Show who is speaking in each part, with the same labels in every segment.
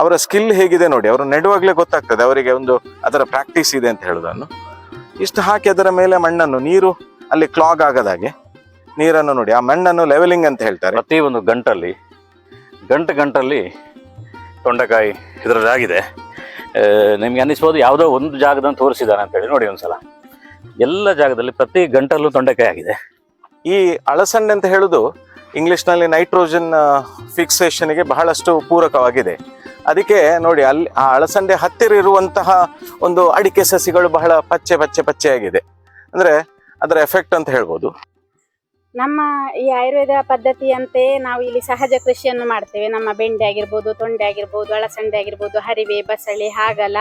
Speaker 1: ಅವರ ಸ್ಕಿಲ್ ಹೇಗಿದೆ ನೋಡಿ ಅವರು ನೆಡುವಾಗಲೇ ಗೊತ್ತಾಗ್ತದೆ ಅವರಿಗೆ ಒಂದು ಅದರ ಪ್ರಾಕ್ಟೀಸ್ ಇದೆ ಅಂತ ಹೇಳುದನ್ನು. ಇಷ್ಟು ಹಾಕಿ ಅದರ ಮೇಲೆ ಮಣ್ಣನ್ನು ನೀರು ಅಲ್ಲಿ ಕ್ಲಾಗ್ ಆಗದಾಗೆ ನೀರನ್ನು ನೋಡಿ ಆ ಮಣ್ಣನ್ನು ಲೆವೆಲಿಂಗ್ ಅಂತ ಹೇಳ್ತಾರೆ.
Speaker 2: ಪ್ರತಿ ಒಂದು ಗಂಟಲ್ಲಿ ಗಂಟು ಗಂಟಲ್ಲಿ ತೊಂಡೆಕಾಯಿ ಇದರದ್ದಾಗಿದೆ. ನಿಮಗೆ ಅನ್ನಿಸ್ಬೋದು ಯಾವುದೋ ಒಂದು ಜಾಗದನ್ನು ತೋರಿಸಿದ್ದಾನೆ ಅಂತೇಳಿ ನೋಡಿ ಒಂದ್ಸಲ. ಎಲ್ಲ ಜಾಗದಲ್ಲಿ ಪ್ರತಿ ಗಂಟಲ್ಲೂ ತೊಂಡೆಕಾಯಿ ಆಗಿದೆ.
Speaker 1: ಈ ಅಳಸಂಡೆ ಅಂತ ಹೇಳುದು ಇಂಗ್ಲಿಷ್ನಲ್ಲಿ ನೈಟ್ರೋಜನ್ ಫಿಕ್ಸೇಷನ್ಗೆ ಬಹಳಷ್ಟು ಪೂರಕವಾಗಿದೆ. ಅದಕ್ಕೆ ನೋಡಿ, ಅಲ್ಲಿ ಆ ಅಳಸಂಡೆ ಹತ್ತಿರ ಇರುವಂತಹ ಒಂದು ಅಡಿಕೆ ಸಸಿಗಳು ಬಹಳ ಪಚ್ಚೆ ಪಚ್ಚೆ ಪಚ್ಚೆಯಾಗಿದೆ. ಅಂದ್ರೆ ಅದರ ಎಫೆಕ್ಟ್ ಅಂತ ಹೇಳ್ಬೋದು.
Speaker 3: ನಮ್ಮ ಈ ಆಯುರ್ವೇದ ಪದ್ಧತಿಯಂತೆ ನಾವು ಇಲ್ಲಿ ಸಹಜ ಕೃಷಿಯನ್ನು ಮಾಡ್ತೇವೆ. ನಮ್ಮ ಬೆಂಡೆ ಆಗಿರ್ಬೋದು, ತೊಂಡೆ ಆಗಿರ್ಬೋದು, ಅಳಸಂಡೆ ಆಗಿರ್ಬೋದು, ಹರಿವೆ, ಬಸಳೆ, ಹಾಗಲ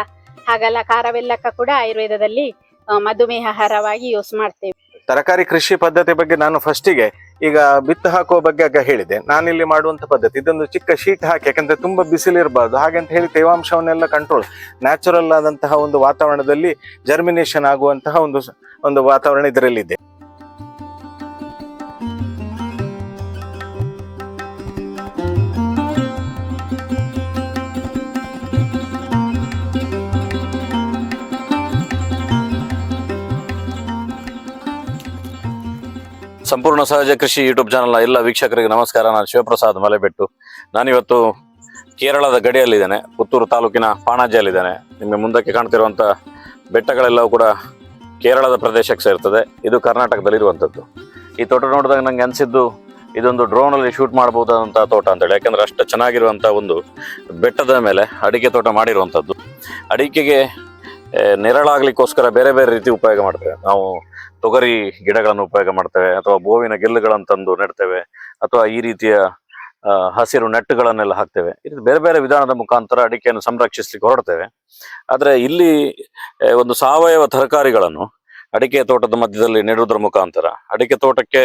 Speaker 3: ಹಾಗಲ, ಖಾರವೆಲ್ಲಕ್ಕ ಕೂಡ ಆಯುರ್ವೇದದಲ್ಲಿ ಮಧುಮೇಹ ಆಹಾರವಾಗಿ ಯೂಸ್ ಮಾಡ್ತೇವೆ.
Speaker 1: ತರಕಾರಿ ಕೃಷಿ ಪದ್ಧತಿ ಬಗ್ಗೆ ನಾನು ಫಸ್ಟಿಗೆ ಈಗ ಬಿತ್ತು ಹಾಕುವ ಬಗ್ಗೆ ಆಗ ಹೇಳಿದೆ. ನಾನಿಲ್ಲಿ ಮಾಡುವಂತ ಪದ್ಧತಿ, ಇದೊಂದು ಚಿಕ್ಕ ಶೀಟ್ ಹಾಕಿ, ಯಾಕಂದ್ರೆ ತುಂಬಾ ಬಿಸಿಲಿರಬಾರ್ದು. ಹಾಗೆ ಅಂತ ಹೇಳಿ ತೇವಾಂಶವನ್ನೆಲ್ಲ ಕಂಟ್ರೋಲ್ ನ್ಯಾಚುರಲ್ ಆದಂತಹ ಒಂದು ವಾತಾವರಣದಲ್ಲಿ ಜರ್ಮಿನೇಷನ್ ಆಗುವಂತಹ ಒಂದು ಒಂದು ವಾತಾವರಣ ಇದರಲ್ಲಿದೆ.
Speaker 2: ಸಂಪೂರ್ಣ ಸಹಜ ಕೃಷಿ ಯೂಟ್ಯೂಬ್ ಚಾನಲ್ನ ಎಲ್ಲ ವೀಕ್ಷಕರಿಗೆ ನಮಸ್ಕಾರ. ನಾನು ಶಿವಪ್ರಸಾದ್ ಮಲೆಬೆಟ್ಟು. ನಾನಿವತ್ತು ಕೇರಳದ ಗಡಿಯಲ್ಲಿದ್ದೇನೆ. ಪುತ್ತೂರು ತಾಲೂಕಿನ ಪಾಣಾಜಿಯಲ್ಲಿದ್ದೇನೆ. ನಿಮಗೆ ಮುಂದಕ್ಕೆ ಕಾಣ್ತಿರುವಂಥ ಬೆಟ್ಟಗಳೆಲ್ಲವೂ ಕೂಡ ಕೇರಳದ ಪ್ರದೇಶಕ್ಕೆ ಸೇರ್ತದೆ. ಇದು ಕರ್ನಾಟಕದಲ್ಲಿರುವಂಥದ್ದು ಈ ತೋಟ ನೋಡಿದಾಗ ನನಗೆ ಅನಿಸಿದ್ದು ಇದೊಂದು ಡ್ರೋನಲ್ಲಿ ಶೂಟ್ ಮಾಡಬಹುದಾದಂಥ ತೋಟ ಅಂತೇಳಿ. ಯಾಕಂದ್ರೆ ಅಷ್ಟು ಚೆನ್ನಾಗಿರುವಂಥ ಒಂದು ಬೆಟ್ಟದ ಮೇಲೆ ಅಡಿಕೆ ತೋಟ ಮಾಡಿರುವಂಥದ್ದು ಅಡಿಕೆಗೆ ನೆರಳಾಗ್ಲಿಕ್ಕೋಸ್ಕರ ಬೇರೆ ಬೇರೆ ರೀತಿ ಉಪಯೋಗ ಮಾಡ್ತೇವೆ. ನಾವು ತೊಗರಿ ಗಿಡಗಳನ್ನು ಉಪಯೋಗ ಮಾಡ್ತೇವೆ, ಅಥವಾ ಬೋವಿನ ಗೆಲ್ಲುಗಳನ್ನು ತಂದು ನೆಡ್ತೇವೆ, ಅಥವಾ ಈ ರೀತಿಯ ಹಸಿರು ನೆಟ್ಟುಗಳನ್ನೆಲ್ಲ ಹಾಕ್ತೇವೆ. ಇದು ಬೇರೆ ಬೇರೆ ವಿಧಾನದ ಮುಖಾಂತರ ಅಡಿಕೆಯನ್ನು ಸಂರಕ್ಷಿಸ್ಲಿಕ್ಕೆ ಹೊರಡ್ತೇವೆ. ಆದರೆ ಇಲ್ಲಿ ಒಂದು ಸಾವಯವ ತರಕಾರಿಗಳನ್ನು ಅಡಿಕೆ ತೋಟದ ಮಧ್ಯದಲ್ಲಿ ನೆಡುವುದರ ಮುಖಾಂತರ, ಅಡಿಕೆ ತೋಟಕ್ಕೆ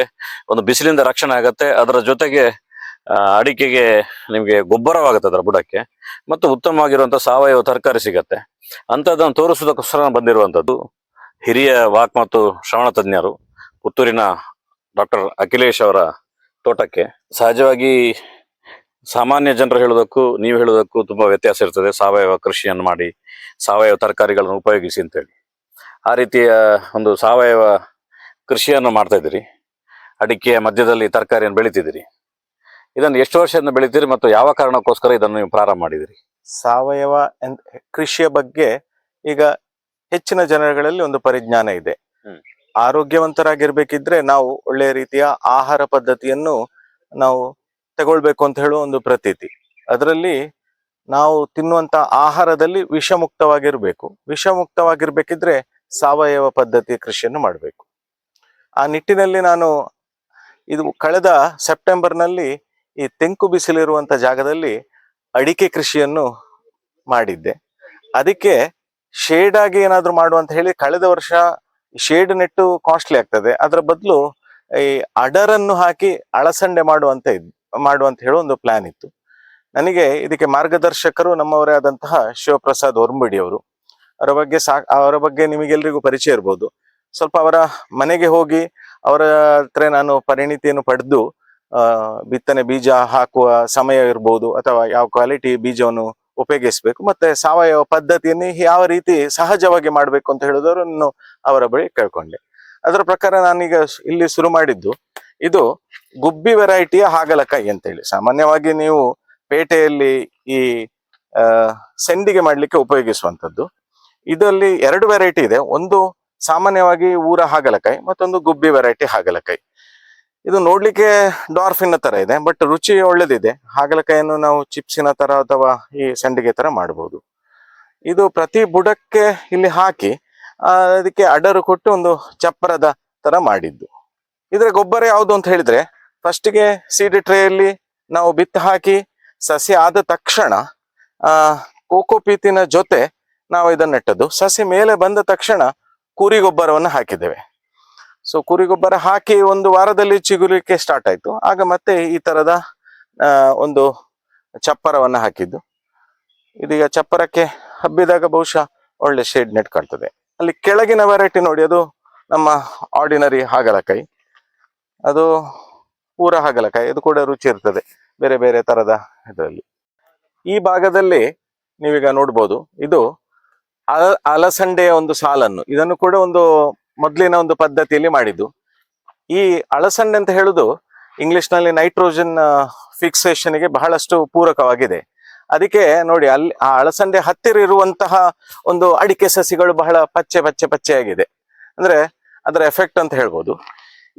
Speaker 2: ಒಂದು ಬಿಸಿಲಿಂದ ರಕ್ಷಣೆ ಆಗತ್ತೆ, ಅದರ ಜೊತೆಗೆ ಅಡಿಕೆಗೆ ನಿಮಗೆ ಗೊಬ್ಬರವಾಗುತ್ತೆ ಅದರ ಬುಡಕ್ಕೆ, ಮತ್ತು ಉತ್ತಮವಾಗಿರುವಂಥ ಸಾವಯವ ತರಕಾರಿ ಸಿಗತ್ತೆ. ಅಂಥದ್ದನ್ನು ತೋರಿಸೋದಕ್ಕೋಸ್ಕರ ಬಂದಿರುವಂಥದ್ದು. ಹಿರಿಯ ವಾಕ್ ಮತ್ತು ಶ್ರವಣ ತಜ್ಞರು ಪುತ್ತೂರಿನ ಡಾಕ್ಟರ್ ಅಖಿಲೇಶ್ ಅವರ ತೋಟಕ್ಕೆ. ಸಹಜವಾಗಿ ಸಾಮಾನ್ಯ ಜನರು ಹೇಳೋದಕ್ಕೂ ನೀವು ಹೇಳೋದಕ್ಕೂ ತುಂಬಾ ವ್ಯತ್ಯಾಸ ಇರ್ತದೆ. ಸಾವಯವ ಕೃಷಿಯನ್ನು ಮಾಡಿ, ಸಾವಯವ ತರಕಾರಿಗಳನ್ನು ಉಪಯೋಗಿಸಿ ಅಂತೇಳಿ ಆ ರೀತಿಯ ಒಂದು ಸಾವಯವ ಕೃಷಿಯನ್ನು ಮಾಡ್ತಾ ಇದ್ದೀರಿ. ಅಡಿಕೆಯ ಮಧ್ಯದಲ್ಲಿ ತರಕಾರಿಯನ್ನು ಬೆಳಿತಿದ್ದೀರಿ. ಇದನ್ನು ಎಷ್ಟು ವರ್ಷದಿಂದ ಬೆಳಿತೀರಿ ಮತ್ತು ಯಾವ ಕಾರಣಕ್ಕೋಸ್ಕರ ಇದನ್ನು ನೀವು ಪ್ರಾರಂಭ ಮಾಡಿದಿರಿ
Speaker 1: ಸಾವಯವ ಕೃಷಿಯ ಬಗ್ಗೆ ಈಗ ಹೆಚ್ಚಿನ ಜನಗಳಲ್ಲಿ ಒಂದು ಪರಿಜ್ಞಾನ ಇದೆ. ಆರೋಗ್ಯವಂತರಾಗಿರ್ಬೇಕಿದ್ರೆ ನಾವು ಒಳ್ಳೆಯ ರೀತಿಯ ಆಹಾರ ಪದ್ಧತಿಯನ್ನು ನಾವು ತಗೊಳ್ಬೇಕು ಅಂತ ಹೇಳುವ ಒಂದು ಪ್ರತೀತಿ. ಅದರಲ್ಲಿ ನಾವು ತಿನ್ನುವಂತ ಆಹಾರದಲ್ಲಿ ವಿಷಮುಕ್ತವಾಗಿರ್ಬೇಕು. ವಿಷಮುಕ್ತವಾಗಿರ್ಬೇಕಿದ್ರೆ ಸಾವಯವ ಪದ್ಧತಿ ಕೃಷಿಯನ್ನು ಮಾಡಬೇಕು. ಆ ನಿಟ್ಟಿನಲ್ಲಿ ನಾನು ಇದು ಕಳೆದ ಸೆಪ್ಟೆಂಬರ್ನಲ್ಲಿ ಈ ತೆಂಕು ಬಿಸಿಲಿರುವಂತ ಜಾಗದಲ್ಲಿ ಅಡಿಕೆ ಕೃಷಿಯನ್ನು ಮಾಡಿದ್ದೆ. ಅದಕ್ಕೆ ಶೇಡ್ ಆಗಿ ಏನಾದ್ರು ಮಾಡುವಂತ ಹೇಳಿ ಕಳೆದ ವರ್ಷ ಶೇಡ್ ನೆಟ್ಟು ಕಾಸ್ಟ್ಲಿ ಆಗ್ತದೆ. ಅದರ ಬದಲು ಈ ಅಡರನ್ನು ಹಾಕಿ ಅಳಸಂಡೆ ಮಾಡುವಂತ ಇದ್, ಮಾಡುವಂತ ಹೇಳೋ ಒಂದು ಪ್ಲಾನ್ ಇತ್ತು. ನನಗೆ ಇದಕ್ಕೆ ಮಾರ್ಗದರ್ಶಕರು ನಮ್ಮವರೇ ಆದಂತಹ ಶಿವಪ್ರಸಾದ್ ಹೊರ್ಮುಡಿ ಅವರು. ಅವರ ಬಗ್ಗೆ ಅವರ ಬಗ್ಗೆ ನಿಮಗೆಲ್ರಿಗೂ ಪರಿಚಯ ಇರ್ಬೋದು. ಸ್ವಲ್ಪ ಅವರ ಮನೆಗೆ ಹೋಗಿ ಅವರ ಹತ್ರ ನಾನು ಪರಿಣಿತಿಯನ್ನು ಪಡೆದು ಬಿತ್ತನೆ ಬೀಜ ಹಾಕುವ ಸಮಯ ಇರ್ಬೋದು ಅಥವಾ ಯಾವ ಕ್ವಾಲಿಟಿ ಬೀಜವನ್ನು ಉಪಯೋಗಿಸ್ಬೇಕು. ಮತ್ತೆ ಸಾವಯವ ಪದ್ಧತಿಯನ್ನು ಯಾವ ರೀತಿ ಸಹಜವಾಗಿ ಮಾಡಬೇಕು ಅಂತ ಹೇಳಿದವರನ್ನು ಅವರ ಬಳಿ ಕೇಳ್ಕೊಂಡೆ. ಅದರ ಪ್ರಕಾರ ನಾನೀಗ ಇಲ್ಲಿ ಶುರು ಮಾಡಿದ್ದು, ಇದು ಗುಬ್ಬಿ ವೆರೈಟಿಯ ಹಾಗಲಕಾಯಿ ಅಂತೇಳಿ. ಸಾಮಾನ್ಯವಾಗಿ ನೀವು ಪೇಟೆಯಲ್ಲಿ ಈ ಸೆಂಡಿಗೆ ಮಾಡಲಿಕ್ಕೆ ಉಪಯೋಗಿಸುವಂಥದ್ದು. ಇದರಲ್ಲಿ ಎರಡು ವೆರೈಟಿ ಇದೆ. ಒಂದು ಸಾಮಾನ್ಯವಾಗಿ ಊರ ಹಾಗಲಕಾಯಿ, ಮತ್ತೊಂದು ಗುಬ್ಬಿ ವೆರೈಟಿ ಹಾಗಲಕಾಯಿ. ಇದು ನೋಡ್ಲಿಕ್ಕೆ ಡಾರ್ಫಿನ ತರ ಇದೆ ಬಟ್ ರುಚಿ ಒಳ್ಳೇದಿದೆ. ಹಾಗಲಕಾಯಿಯನ್ನು ನಾವು ಚಿಪ್ಸಿನ ತರ ಅಥವಾ ಈ ಸಂಡಿಗೆ ತರ ಮಾಡಬಹುದು ಇದು ಪ್ರತಿ ಬುಡಕ್ಕೆ ಇಲ್ಲಿ ಹಾಕಿ ಅದಕ್ಕೆ ಅಡರು ಕೊಟ್ಟು ಒಂದು ಚಪ್ಪರದ ತರ ಮಾಡಿದ್ದು. ಇದರ ಗೊಬ್ಬರ ಯಾವುದು ಅಂತ ಹೇಳಿದ್ರೆ ಫಸ್ಟಿಗೆ ಸೀಡ್ ಟ್ರೇಯಲ್ಲಿ ನಾವು ಬಿತ್ತು ಹಾಕಿ, ಸಸಿ ಆದ ತಕ್ಷಣ ಕೋಕೋಪೀತಿನ ಜೊತೆ ನಾವು ಇದನ್ನ ನೆಟ್ಟದ್ದು ಸಸಿ ಮೇಲೆ ಬಂದ ತಕ್ಷಣ ಕುರಿ ಗೊಬ್ಬರವನ್ನು ಹಾಕಿದ್ದೇವೆ. ಸೊ ಕುರಿ ಗೊಬ್ಬರ ಹಾಕಿ ಒಂದು ವಾರದಲ್ಲಿ ಚಿಗುರಿಕೆ ಸ್ಟಾರ್ಟ್ ಆಯ್ತು. ಆಗ ಮತ್ತೆ ಈ ತರದ ಒಂದು ಚಪ್ಪರವನ್ನ ಹಾಕಿದ್ದು. ಇದೀಗ ಚಪ್ಪರಕ್ಕೆ ಹಬ್ಬಿದಾಗ ಬಹುಶಃ ಒಳ್ಳೆ ಶೇಡ್ ನೆಟ್ ಕಾಣ್ತದೆ. ಅಲ್ಲಿ ಕೆಳಗಿನ ವೆರೈಟಿ ನೋಡಿ, ಅದು ನಮ್ಮ ಆರ್ಡಿನರಿ ಹಾಗಲಕಾಯಿ. ಅದು ಪೂರ ಹಾಗಲಕಾಯಿ. ಅದು ಕೂಡ ರುಚಿ ಇರ್ತದೆ, ಬೇರೆ ಬೇರೆ ತರದ ಇದರಲ್ಲಿ. ಈ ಭಾಗದಲ್ಲಿ ನೀವೀಗ ನೋಡ್ಬೋದು, ಇದು ಅಲ, ಅಲಸಂಡೆಯ ಒಂದು ಸಾಲನ್ನು. ಇದನ್ನು ಕೂಡ ಒಂದು ಮೊದಲಿನ ಒಂದು ಪದ್ಧತಿಯಲ್ಲಿ ಮಾಡಿದ್ದು. ಈ ಅಳಸಂಡೆ ಅಂತ ಹೇಳುದು ಇಂಗ್ಲಿಷ್ನಲ್ಲಿ ನೈಟ್ರೋಜನ್ ಫಿಕ್ಸೇಷನ್ಗೆ ಬಹಳಷ್ಟು ಪೂರಕವಾಗಿದೆ. ಅದಕ್ಕೆ ನೋಡಿ ಅಲ್ಲಿ ಆ ಅಳಸಂಡೆ ಹತ್ತಿರ ಇರುವಂತಹ ಒಂದು ಅಡಿಕೆ ಸಸಿಗಳು ಬಹಳ ಪಚ್ಚೆ ಪಚ್ಚೆ ಪಚ್ಚೆಯಾಗಿದೆ ಅಂದ್ರೆ ಅದರ ಎಫೆಕ್ಟ್ ಅಂತ ಹೇಳ್ಬೋದು.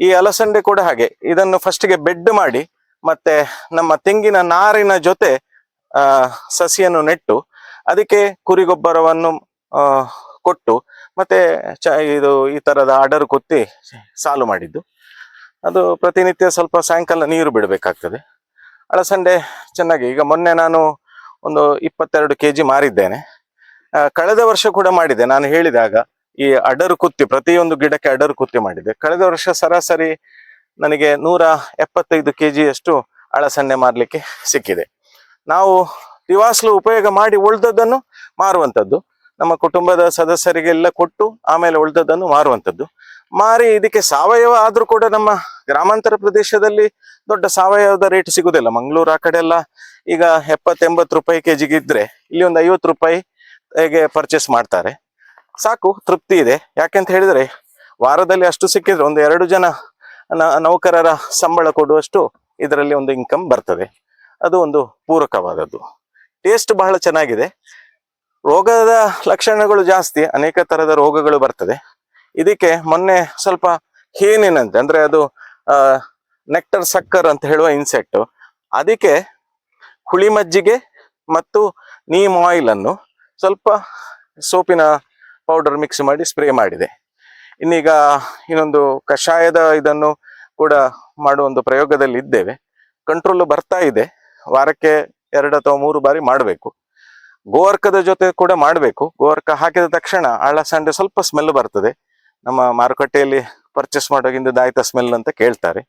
Speaker 1: ಈ ಅಲಸಂಡೆ ಕೂಡ ಹಾಗೆ. ಇದನ್ನು ಫಸ್ಟ್ಗೆ ಬೆಡ್ ಮಾಡಿ, ಮತ್ತೆ ನಮ್ಮ ತೆಂಗಿನ ನಾರಿನ ಜೊತೆ ಸಸಿಯನ್ನು ನೆಟ್ಟು, ಅದಕ್ಕೆ ಕುರಿ ಗೊಬ್ಬರವನ್ನು ಕೊಟ್ಟು ಮತ್ತೆ ಚ, ಇದು ಈ ತರದ ಆರ್ಡರ್ ಕೊತ್ತಿ ಸಾಲು ಮಾಡಿದ್ದು. ಅದು ಪ್ರತಿನಿತ್ಯ ಸ್ವಲ್ಪ ಸಾಯಂಕಾಲ ನೀರು ಬಿಡಬೇಕಾಗ್ತದೆ. ಅಳಸಂಡೆ ಚೆನ್ನಾಗಿ, ಈಗ ಮೊನ್ನೆ ನಾನು ಒಂದು ಇಪ್ಪತ್ತೆರಡು ಕೆ ಜಿ ಮಾರಿದ್ದೇನೆ ಕಳೆದ ವರ್ಷ ಕೂಡ ಮಾಡಿದೆ ನಾನು ಹೇಳಿದಾಗ ಈ ಅಡರು ಕುತ್ತಿ, ಪ್ರತಿಯೊಂದು ಗಿಡಕ್ಕೆ ಅಡರು ಕುತ್ತಿ ಮಾಡಿದೆ ಕಳೆದ ವರ್ಷ ಸರಾಸರಿ ನನಗೆ ನೂರ ಎಪ್ಪತ್ತೈದು ಕೆ ಜಿಯಷ್ಟು ಅಳಸಂಡೆ ಮಾರಲಿಕ್ಕೆ ಸಿಕ್ಕಿದೆ. ನಾವು ದಿವಾಸಲು ಉಪಯೋಗ ಮಾಡಿ ಉಳ್ದದ್ದನ್ನು ಮಾರುವಂಥದ್ದು. ನಮ್ಮ ಕುಟುಂಬದ ಸದಸ್ಯರಿಗೆಲ್ಲ ಕೊಟ್ಟು ಆಮೇಲೆ ಉಳಿದದ್ದನ್ನು ಮಾರುವಂಥದ್ದು. ಮಾರಿ ಇದಕ್ಕೆ ಸಾವಯವ ಆದರೂ ಕೂಡ ನಮ್ಮ ಗ್ರಾಮಾಂತರ ಪ್ರದೇಶದಲ್ಲಿ ದೊಡ್ಡ ಸಾವಯವದ ರೇಟ್ ಸಿಗುವುದಿಲ್ಲ ಮಂಗಳೂರು ಆ ಕಡೆ ಎಲ್ಲ ಈಗ ಎಪ್ಪತ್ತೆಂಬತ್ತು ರೂಪಾಯಿ ಕೆಜಿಗೆ ಇದ್ರೆ ಇಲ್ಲಿ ಒಂದು ಐವತ್ತು ರೂಪಾಯಿ ಹೇಗೆ ಪರ್ಚೇಸ್ ಮಾಡ್ತಾರೆ. ಸಾಕು, ತೃಪ್ತಿ ಇದೆ. ಯಾಕೆಂತ ಹೇಳಿದ್ರೆ ವಾರದಲ್ಲಿ ಅಷ್ಟು ಸಿಕ್ಕಿದ್ರೆ ಒಂದು ಎರಡು ಜನ ನೌಕರರ ಸಂಬಳ ಕೊಡುವಷ್ಟು ಇದರಲ್ಲಿ ಒಂದು ಇನ್ಕಮ್ ಬರ್ತದೆ. ಅದು ಒಂದು ಪೂರಕವಾದದ್ದು. ಟೇಸ್ಟ್ ಬಹಳ ಚೆನ್ನಾಗಿದೆ. ರೋಗದ ಲಕ್ಷಣಗಳು ಜಾಸ್ತಿ, ಅನೇಕ ತರದ ರೋಗಗಳು ಬರ್ತದೆ. ಇದಕ್ಕೆ ಮೊನ್ನೆ ಸ್ವಲ್ಪ ಹೀನಿನಂತೆ, ಅಂದ್ರೆ ಅದು ನೆಕ್ಟರ್ ಸಕ್ಕರ್ ಅಂತ ಹೇಳುವ ಇನ್ಸೆಕ್ಟ್ ಅದಕ್ಕೆ ಹುಳಿ ಮಜ್ಜಿಗೆ ಮತ್ತು ನೀಮ್ ಆಯಿಲ್ ಅನ್ನು ಸ್ವಲ್ಪ ಸೋಪಿನ ಪೌಡರ್ ಮಿಕ್ಸ್ ಮಾಡಿ ಸ್ಪ್ರೇ ಮಾಡಿದೆ. ಇನ್ನೀಗ ಇನ್ನೊಂದು ಕಷಾಯದ ಇದನ್ನು ಕೂಡ ಮಾಡುವ ಒಂದು ಪ್ರಯೋಗದಲ್ಲಿ ಇದ್ದೇವೆ. ಕಂಟ್ರೋಲ್ ಬರ್ತಾ ಇದೆ. ವಾರಕ್ಕೆ ಎರಡು ಅಥವಾ ಮೂರು ಬಾರಿ ಮಾಡಬೇಕು. ಗೋವರ್ಕದ ಜೊತೆ ಕೂಡ ಮಾಡಬೇಕು. ಗೋವರ್ಕ ಹಾಕಿದ ತಕ್ಷಣ ಅಳಸಂಡೆ ಸ್ವಲ್ಪ ಸ್ಮೆಲ್ ಬರ್ತದೆ. ನಮ್ಮ ಮಾರುಕಟ್ಟೆಯಲ್ಲಿ ಪರ್ಚೇಸ್ ಮಾಡೋಗಿಂದ ದಾಯಿತ ಸ್ಮೆಲ್ ಅಂತ ಕೇಳ್ತಾರೆ.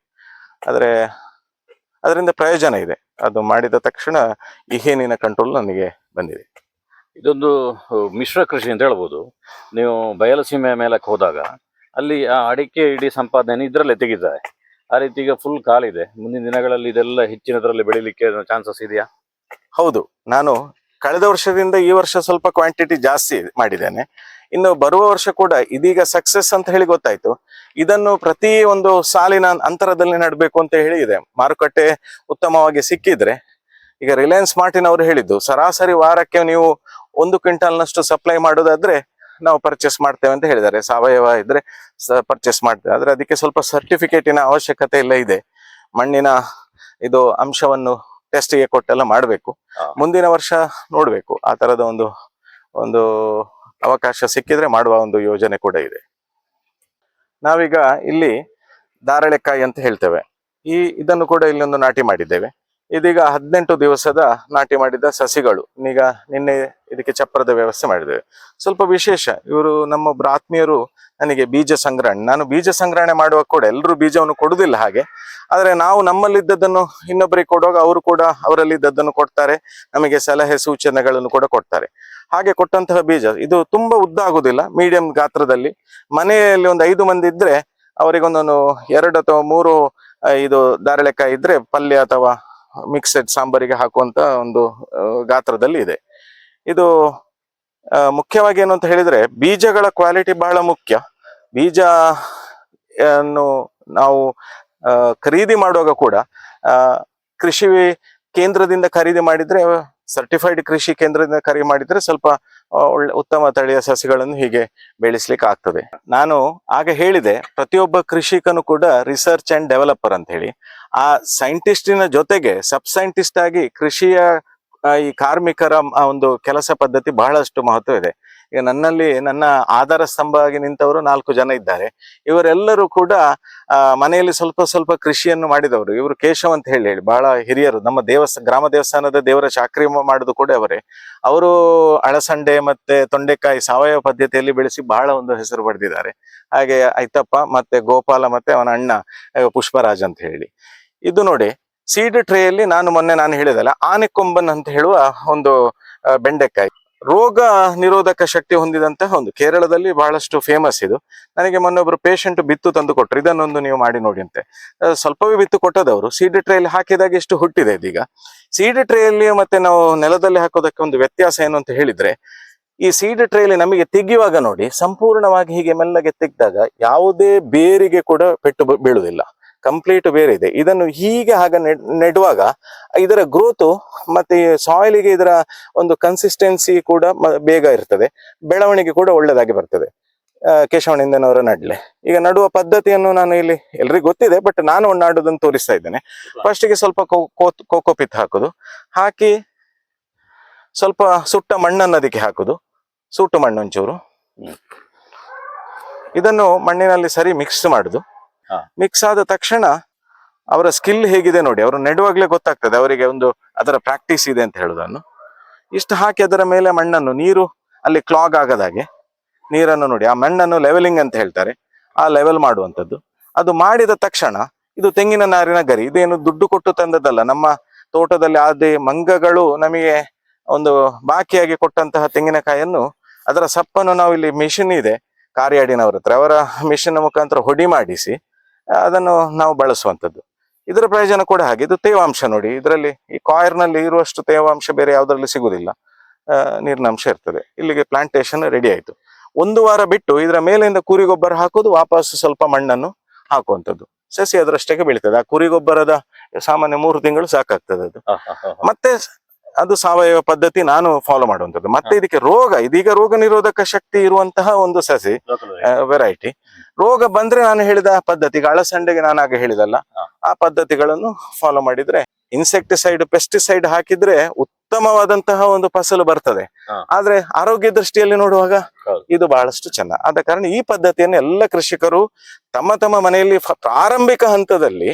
Speaker 1: ಆದರೆ ಅದರಿಂದ ಪ್ರಯೋಜನ ಇದೆ. ಅದು ಮಾಡಿದ ತಕ್ಷಣ ಇಹೇನಿನ ಕಂಟ್ರೋಲ್ ನನಗೆ ಬಂದಿದೆ.
Speaker 2: ಇದೊಂದು ಮಿಶ್ರ ಕೃಷಿ ಅಂತ ಹೇಳ್ಬೋದು. ನೀವು ಬಯಲಸೀಮೆ ಮೇಲಕ್ಕೆ ಹೋದಾಗ ಅಲ್ಲಿ ಆ ಅಡಿಕೆ ಇಡೀ ಸಂಪಾದನೆ ಇದರಲ್ಲೇ ತೆಗಿತಾರೆ ಆ ರೀತಿ ಈಗ ಫುಲ್ ಕಾಲಿದೆ. ಮುಂದಿನ ದಿನಗಳಲ್ಲಿ ಇದೆಲ್ಲ ಹೆಚ್ಚಿನದರಲ್ಲಿ ಬೆಳಿಲಿಕ್ಕೆ ಚಾನ್ಸಸ್ ಇದೆಯಾ?
Speaker 1: ಹೌದು. ನಾನು ಕಳೆದ ವರ್ಷದಿಂದ ಈ ವರ್ಷ ಸ್ವಲ್ಪ ಕ್ವಾಂಟಿಟಿ ಜಾಸ್ತಿ ಮಾಡಿದ್ದೇನೆ. ಇನ್ನು ಬರುವ ವರ್ಷ ಕೂಡ ಇದೀಗ ಸಕ್ಸಸ್ ಅಂತ ಹೇಳಿ ಗೊತ್ತಾಯ್ತು. ಇದನ್ನು ಪ್ರತಿ ಒಂದು ಸಾಲಿನ ಅಂತರದಲ್ಲಿ ನಡಬೇಕು ಅಂತ ಹೇಳಿದೆ ಮಾರುಕಟ್ಟೆ ಉತ್ತಮವಾಗಿ ಸಿಕ್ಕಿದ್ರೆ, ಈಗ ರಿಲಯನ್ಸ್ ಮಾರ್ಟಿನ್ ಅವರು ಹೇಳಿದ್ದು, ಸರಾಸರಿ ವಾರಕ್ಕೆ ನೀವು ಒಂದು ಕ್ವಿಂಟಲ್ನಷ್ಟು ಸಪ್ಲೈ ಮಾಡೋದಾದ್ರೆ ನಾವು ಪರ್ಚೇಸ್ ಮಾಡ್ತೇವೆ ಅಂತ ಹೇಳಿದ್ದಾರೆ. ಸಾವಯವ ಇದ್ರೆ ಪರ್ಚೇಸ್ ಮಾಡ್ತೇವೆ. ಆದ್ರೆ ಅದಕ್ಕೆ ಸ್ವಲ್ಪ ಸರ್ಟಿಫಿಕೇಟಿನ ಅವಶ್ಯಕತೆ ಎಲ್ಲ ಇದೆ. ಮಣ್ಣಿನ ಇದು ಅಂಶವನ್ನು ಟೆಸ್ಟ್ಗೆ ಕೊಟ್ಟೆಲ್ಲ ಮಾಡಬೇಕು. ಮುಂದಿನ ವರ್ಷ ನೋಡಬೇಕು. ಆ ತರದ ಒಂದು ಒಂದು ಅವಕಾಶ ಸಿಕ್ಕಿದ್ರೆ ಮಾಡುವ ಒಂದು ಯೋಜನೆ ಕೂಡ ಇದೆ. ನಾವೀಗ ಇಲ್ಲಿ ದಾರಳೆಕಾಯಿ ಅಂತ ಹೇಳ್ತೇವೆ. ಈ ಇದನ್ನು ಕೂಡ ಇಲ್ಲಿ ಒಂದು ನಾಟಿ ಮಾಡಿದ್ದೇವೆ. ಇದೀಗ ಹದಿನೆಂಟು ದಿವಸದ ನಾಟಿ ಮಾಡಿದ ಸಸಿಗಳು. ಈಗ ನಿನ್ನೆ ಇದಕ್ಕೆ ಚಪ್ಪರದ ವ್ಯವಸ್ಥೆ ಮಾಡಿದ್ದೇವೆ. ಸ್ವಲ್ಪ ವಿಶೇಷ, ಇವರು ನಮ್ಮ ಬ್ರಾತ್ಮಿಯರು ನನಗೆ ಬೀಜ ಸಂಗ್ರಹಣೆ, ನಾನು ಬೀಜ ಸಂಗ್ರಹಣೆ ಮಾಡುವಾಗ ಕೂಡ ಎಲ್ಲರೂ ಬೀಜವನ್ನು ಕೊಡುವುದಿಲ್ಲ ಹಾಗೆ. ಆದರೆ ನಾವು ನಮ್ಮಲ್ಲಿದ್ದದ್ದನ್ನು ಇನ್ನೊಬ್ಬರಿಗೆ ಕೊಡುವಾಗ ಅವರು ಕೂಡ ಅವರಲ್ಲಿದ್ದದ್ದನ್ನು ಕೊಡ್ತಾರೆ, ನಮಗೆ ಸಲಹೆ ಸೂಚನೆಗಳನ್ನು ಕೂಡ ಕೊಡ್ತಾರೆ. ಹಾಗೆ ಕೊಟ್ಟಂತಹ ಬೀಜ, ಇದು ತುಂಬಾ ಉದ್ದ ಆಗುದಿಲ್ಲ ಮೀಡಿಯಂ ಗಾತ್ರದಲ್ಲಿ. ಮನೆಯಲ್ಲಿ ಒಂದು ಐದು ಮಂದಿ ಇದ್ರೆ ಅವರಿಗೊಂದೊಂದು ಎರಡು ಅಥವಾ ಮೂರು ಇದು ದಾರಳೆಕಾಯಿ ಇದ್ರೆ ಪಲ್ಯ ಅಥವಾ ಮಿಕ್ಸೆಡ್ ಸಾಂಬಾರಿಗೆ ಹಾಕುವಂತ ಒಂದು ಗಾತ್ರದಲ್ಲಿ ಇದೆ. ಇದು ಮುಖ್ಯವಾಗಿ ಏನು ಅಂತ ಹೇಳಿದ್ರೆ ಬೀಜಗಳ ಕ್ವಾಲಿಟಿ ಬಹಳ ಮುಖ್ಯ. ಬೀಜ, ಅನ್ನು ನಾವು ಖರೀದಿ ಮಾಡುವಾಗ ಕೂಡ ಕೃಷಿ ಕೇಂದ್ರದಿಂದ ಖರೀದಿ ಮಾಡಿದ್ರೆ ಸರ್ಟಿಫೈಡ್ ಕೃಷಿ ಕೇಂದ್ರದಿಂದ ಕರೆ ಮಾಡಿದ್ರೆ ಸ್ವಲ್ಪ ಒಳ್ಳೆ ಉತ್ತಮ ತಳಿಯ ಸಸಿಗಳನ್ನು ಹೀಗೆ ಬೆಳೆಸ್ಲಿಕ್ಕೆ ಆಗ್ತದೆ. ನಾನು ಆಗ ಹೇಳಿದೆ, ಪ್ರತಿಯೊಬ್ಬ ಕೃಷಿಕನು ಕೂಡ ರಿಸರ್ಚ್ ಅಂಡ್ ಡೆವಲಪರ್ ಅಂತ ಹೇಳಿ. ಆ ಸೈಂಟಿಸ್ಟಿನ ಜೊತೆಗೆ ಸಬ್ ಸೈಂಟಿಸ್ಟ್ ಆಗಿ ಕೃಷಿಯ ಈ ಕಾರ್ಮಿಕರ ಒಂದು ಕೆಲಸ ಪದ್ಧತಿ ಬಹಳಷ್ಟು ಮಹತ್ವ ಇದೆ. ಈಗ ನನ್ನಲ್ಲಿ ನನ್ನ ಆಧಾರ ಸ್ತಂಭ ಆಗಿ ನಿಂತವರು ನಾಲ್ಕು ಜನ ಇದ್ದಾರೆ. ಇವರೆಲ್ಲರೂ ಕೂಡ ಮನೆಯಲ್ಲಿ ಸ್ವಲ್ಪ ಸ್ವಲ್ಪ ಕೃಷಿಯನ್ನು ಮಾಡಿದವರು. ಇವರು ಕೇಶವ್ ಅಂತ ಹೇಳಿ ಹೇಳಿ, ಬಹಳ ಹಿರಿಯರು. ನಮ್ಮ ದೇವಸ್ಥ, ಗ್ರಾಮ ದೇವಸ್ಥಾನದ ದೇವರ ಚಾಕ್ರಿ ಮಾಡುದು ಕೂಡ ಅವರೇ. ಅವರು ಅಳಸಂಡೆ ಮತ್ತೆ ತೊಂಡೆಕಾಯಿ ಸಾವಯವ ಪದ್ಧತಿಯಲ್ಲಿ ಬೆಳೆಸಿ ಬಹಳ ಒಂದು ಹೆಸರು ಪಡೆದಿದ್ದಾರೆ. ಹಾಗೆ ಐತಪ್ಪ ಮತ್ತೆ ಗೋಪಾಲ ಮತ್ತೆ ಅವನ ಅಣ್ಣ ಪುಷ್ಪರಾಜ್ ಅಂತ ಹೇಳಿ. ಇದು ನೋಡಿ, ಸೀಡ್ ಟ್ರೇಯಲ್ಲಿ ನಾನು ಮೊನ್ನೆ ನಾನು ಹೇಳಿದಲ್ಲ, ಆನೆಕೊಂಬನ್ ಅಂತ ಹೇಳುವ ಒಂದು ಬೆಂಡೆಕಾಯಿ. ರೋಗ ನಿರೋಧಕ ಶಕ್ತಿ ಹೊಂದಿದಂತಹ ಒಂದು ಕೇರಳದಲ್ಲಿ ಬಹಳಷ್ಟು ಫೇಮಸ್ ಇದು. ನನಗೆ ಮೊನ್ನೊಬ್ರು ಪೇಷಂಟ್ ಬಿತ್ತು ತಂದು ಕೊಟ್ಟರು ಇದನ್ನೊಂದು ನೀವು ಮಾಡಿ ನೋಡಿ ಅಂತೆ. ಸ್ವಲ್ಪವೇ ಬಿತ್ತು ಕೊಟ್ಟದವರು. ಸೀಡ್ ಟ್ರೇಯಲ್ಲಿ ಹಾಕಿದಾಗ ಎಷ್ಟು ಹುಟ್ಟಿದೆ ಇದೀಗ. ಸೀಡ್ ಟ್ರೇಯಲ್ಲಿ ಮತ್ತೆ ನಾವು ನೆಲದಲ್ಲಿ ಹಾಕೋದಕ್ಕೆ ಒಂದು ವ್ಯತ್ಯಾಸ ಏನು ಅಂತ ಹೇಳಿದ್ರೆ, ಈ ಸೀಡ್ ಟ್ರೇಲಿ ನಮಗೆ ತೆಗೆಯುವಾಗ ನೋಡಿ, ಸಂಪೂರ್ಣವಾಗಿ ಹೀಗೆ ಮೆಲ್ಲಗೆ ತೆಗ್ದಾಗ ಯಾವುದೇ ಬೇರಿಗೆ ಕೂಡ ಪೆಟ್ಟು ಬೀಳುವುದಿಲ್ಲ. ಕಂಪ್ಲೀಟ್ ಬೇರೆ ಇದೆ. ಇದನ್ನು ಹೀಗೆ ಹಾಗೆ ನೆಡ್- ನೆಡುವಾಗ ಇದರ ಗ್ರೋತು ಮತ್ತೆ ಸಾಯಿಲಿಗೆ ಇದರ ಒಂದು ಕನ್ಸಿಸ್ಟೆನ್ಸಿ ಕೂಡ ಬೇಗ ಇರ್ತದೆ. ಬೆಳವಣಿಗೆ ಕೂಡ ಒಳ್ಳೆದಾಗಿ ಬರ್ತದೆ. ಕೇಶವನಿಂದನವರ ನಡ್ಲೆ. ಈಗ ನಡುವ ಪದ್ಧತಿಯನ್ನು ನಾನು ಇಲ್ಲಿ ಎಲ್ರಿಗೂ ಗೊತ್ತಿದೆ ಬಟ್ ನಾನು ಒಂದು ನಾಡುದನ್ನು ತೋರಿಸ್ತಾ ಇದ್ದೇನೆ. ಫಸ್ಟಿಗೆ ಸ್ವಲ್ಪ ಕೋಕೋ ಪಿತ್ ಹಾಕುದು. ಹಾಕಿ ಸ್ವಲ್ಪ ಸುಟ್ಟ ಮಣ್ಣನ್ನು ಅದಕ್ಕೆ ಹಾಕುದು. ಸುಟ್ಟು ಮಣ್ಣು ಒಂಚೂರು ಇದನ್ನು ಮಣ್ಣಿನಲ್ಲಿ ಸರಿ ಮಿಕ್ಸ್ ಮಾಡುದು. ಮಿಕ್ಸ್ ಆದ ತಕ್ಷಣ ಅವರ ಸ್ಕಿಲ್ ಹೇಗಿದೆ ನೋಡಿ, ಅವರು ನೆಡುವಾಗ್ಲೇ ಗೊತ್ತಾಗ್ತದೆ ಅವರಿಗೆ ಒಂದು ಅದರ ಪ್ರಾಕ್ಟೀಸ್ ಇದೆ ಅಂತ ಹೇಳುದನ್ನು. ಇಷ್ಟು ಹಾಕಿ ಅದರ ಮೇಲೆ ಮಣ್ಣನ್ನು, ನೀರು ಅಲ್ಲಿ ಕ್ಲಾಗ್ ಆಗದಾಗೆ ನೀರನ್ನು ನೋಡಿ, ಆ ಮಣ್ಣನ್ನು ಲೆವೆಲಿಂಗ್ ಅಂತ ಹೇಳ್ತಾರೆ, ಆ ಲೆವೆಲ್ ಮಾಡುವಂಥದ್ದು. ಅದು ಮಾಡಿದ ತಕ್ಷಣ ಇದು ತೆಂಗಿನ ನಾರಿನ ಗರಿ, ಇದೇನು ದುಡ್ಡು ಕೊಟ್ಟು ತಂದದ್ದಲ್ಲ, ನಮ್ಮ ತೋಟದಲ್ಲಿ ಆದ ಮಂಗಗಳು ನಮಗೆ ಒಂದು ಬಾಕಿಯಾಗಿ ಕೊಟ್ಟಂತಹ ತೆಂಗಿನಕಾಯನ್ನು, ಅದರ ಸಪ್ಪನ್ನು ನಾವು ಇಲ್ಲಿ ಮಿಷಿನ್ ಇದೆ ಕಾರ್ಯಾಡಿನವರ ಹತ್ರ ಅವರ ಮಿಷಿನ್ ಮುಖಾಂತರ ಹೊಡಿ ಮಾಡಿಸಿ ಅದನ್ನು ನಾವು ಬಳಸುವಂಥದ್ದು. ಇದರ ಪ್ರಯೋಜನ ಕೂಡ ಹಾಗೆ. ಇದು ತೇವಾಂಶ ನೋಡಿ. ಇದರಲ್ಲಿ ಈ ಕಾಯರ್ನಲ್ಲಿ ಇರುವಷ್ಟು ತೇವಾಂಶ ಬೇರೆ ಯಾವುದರಲ್ಲಿ ಸಿಗುದಿಲ್ಲ ಆ, ನೀರಿನ ಅಂಶ ಇರ್ತದೆ. ಇಲ್ಲಿಗೆ ಪ್ಲಾಂಟೇಶನ್ ರೆಡಿ ಆಯ್ತು. ಒಂದು ವಾರ ಬಿಟ್ಟು ಇದರ ಮೇಲಿಂದ ಕುರಿ ಗೊಬ್ಬರ ಹಾಕೋದು ವಾಪಸ್ ಸ್ವಲ್ಪ ಮಣ್ಣನ್ನು ಹಾಕುವಂಥದ್ದು. ಸಸಿ ಅದರಷ್ಟಕ್ಕೆ ಬೆಳೀತದೆ. ಆ ಕುರಿ ಗೊಬ್ಬರದ ಸಾಮಾನ್ಯ ಮೂರು ತಿಂಗಳು ಸಾಕಾಗ್ತದೆ ಅದು. ಮತ್ತೆ ಅದು ಸಾವಯವ ಪದ್ಧತಿ ನಾನು ಫಾಲೋ ಮಾಡುವಂಥದ್ದು. ಮತ್ತೆ ಇದಕ್ಕೆ ರೋಗ ಇದೀಗ ರೋಗ ನಿರೋಧಕ ಶಕ್ತಿ ಇರುವಂತಹ ಒಂದು ಸಸಿ ವೆರೈಟಿ ರೋಗ ಬಂದ್ರೆ ನಾನು ಹೇಳಿದ ಪದ್ಧತಿ ಈಗ ಅಳಸಂಡೆಗೆ ನಾನು ಆಗ ಹೇಳಿದಲ್ಲ. ಆ ಪದ್ಧತಿಗಳನ್ನು ಫಾಲೋ ಮಾಡಿದ್ರೆ ಇನ್ಸೆಕ್ಟಿಸೈಡ್ ಪೆಸ್ಟಿಸೈಡ್ ಹಾಕಿದ್ರೆ ಉತ್ತಮವಾದಂತಹ ಒಂದು ಫಸಲು ಬರ್ತದೆ. ಆದ್ರೆ ಆರೋಗ್ಯ ದೃಷ್ಟಿಯಲ್ಲಿ ನೋಡುವಾಗ ಇದು ಬಹಳಷ್ಟು ಚೆನ್ನ ಆದ ಕಾರಣ ಈ ಪದ್ಧತಿಯನ್ನು ಎಲ್ಲ ಕೃಷಿಕರು ತಮ್ಮ ತಮ್ಮ ಮನೆಯಲ್ಲಿ ಪ್ರಾರಂಭಿಕ ಹಂತದಲ್ಲಿ.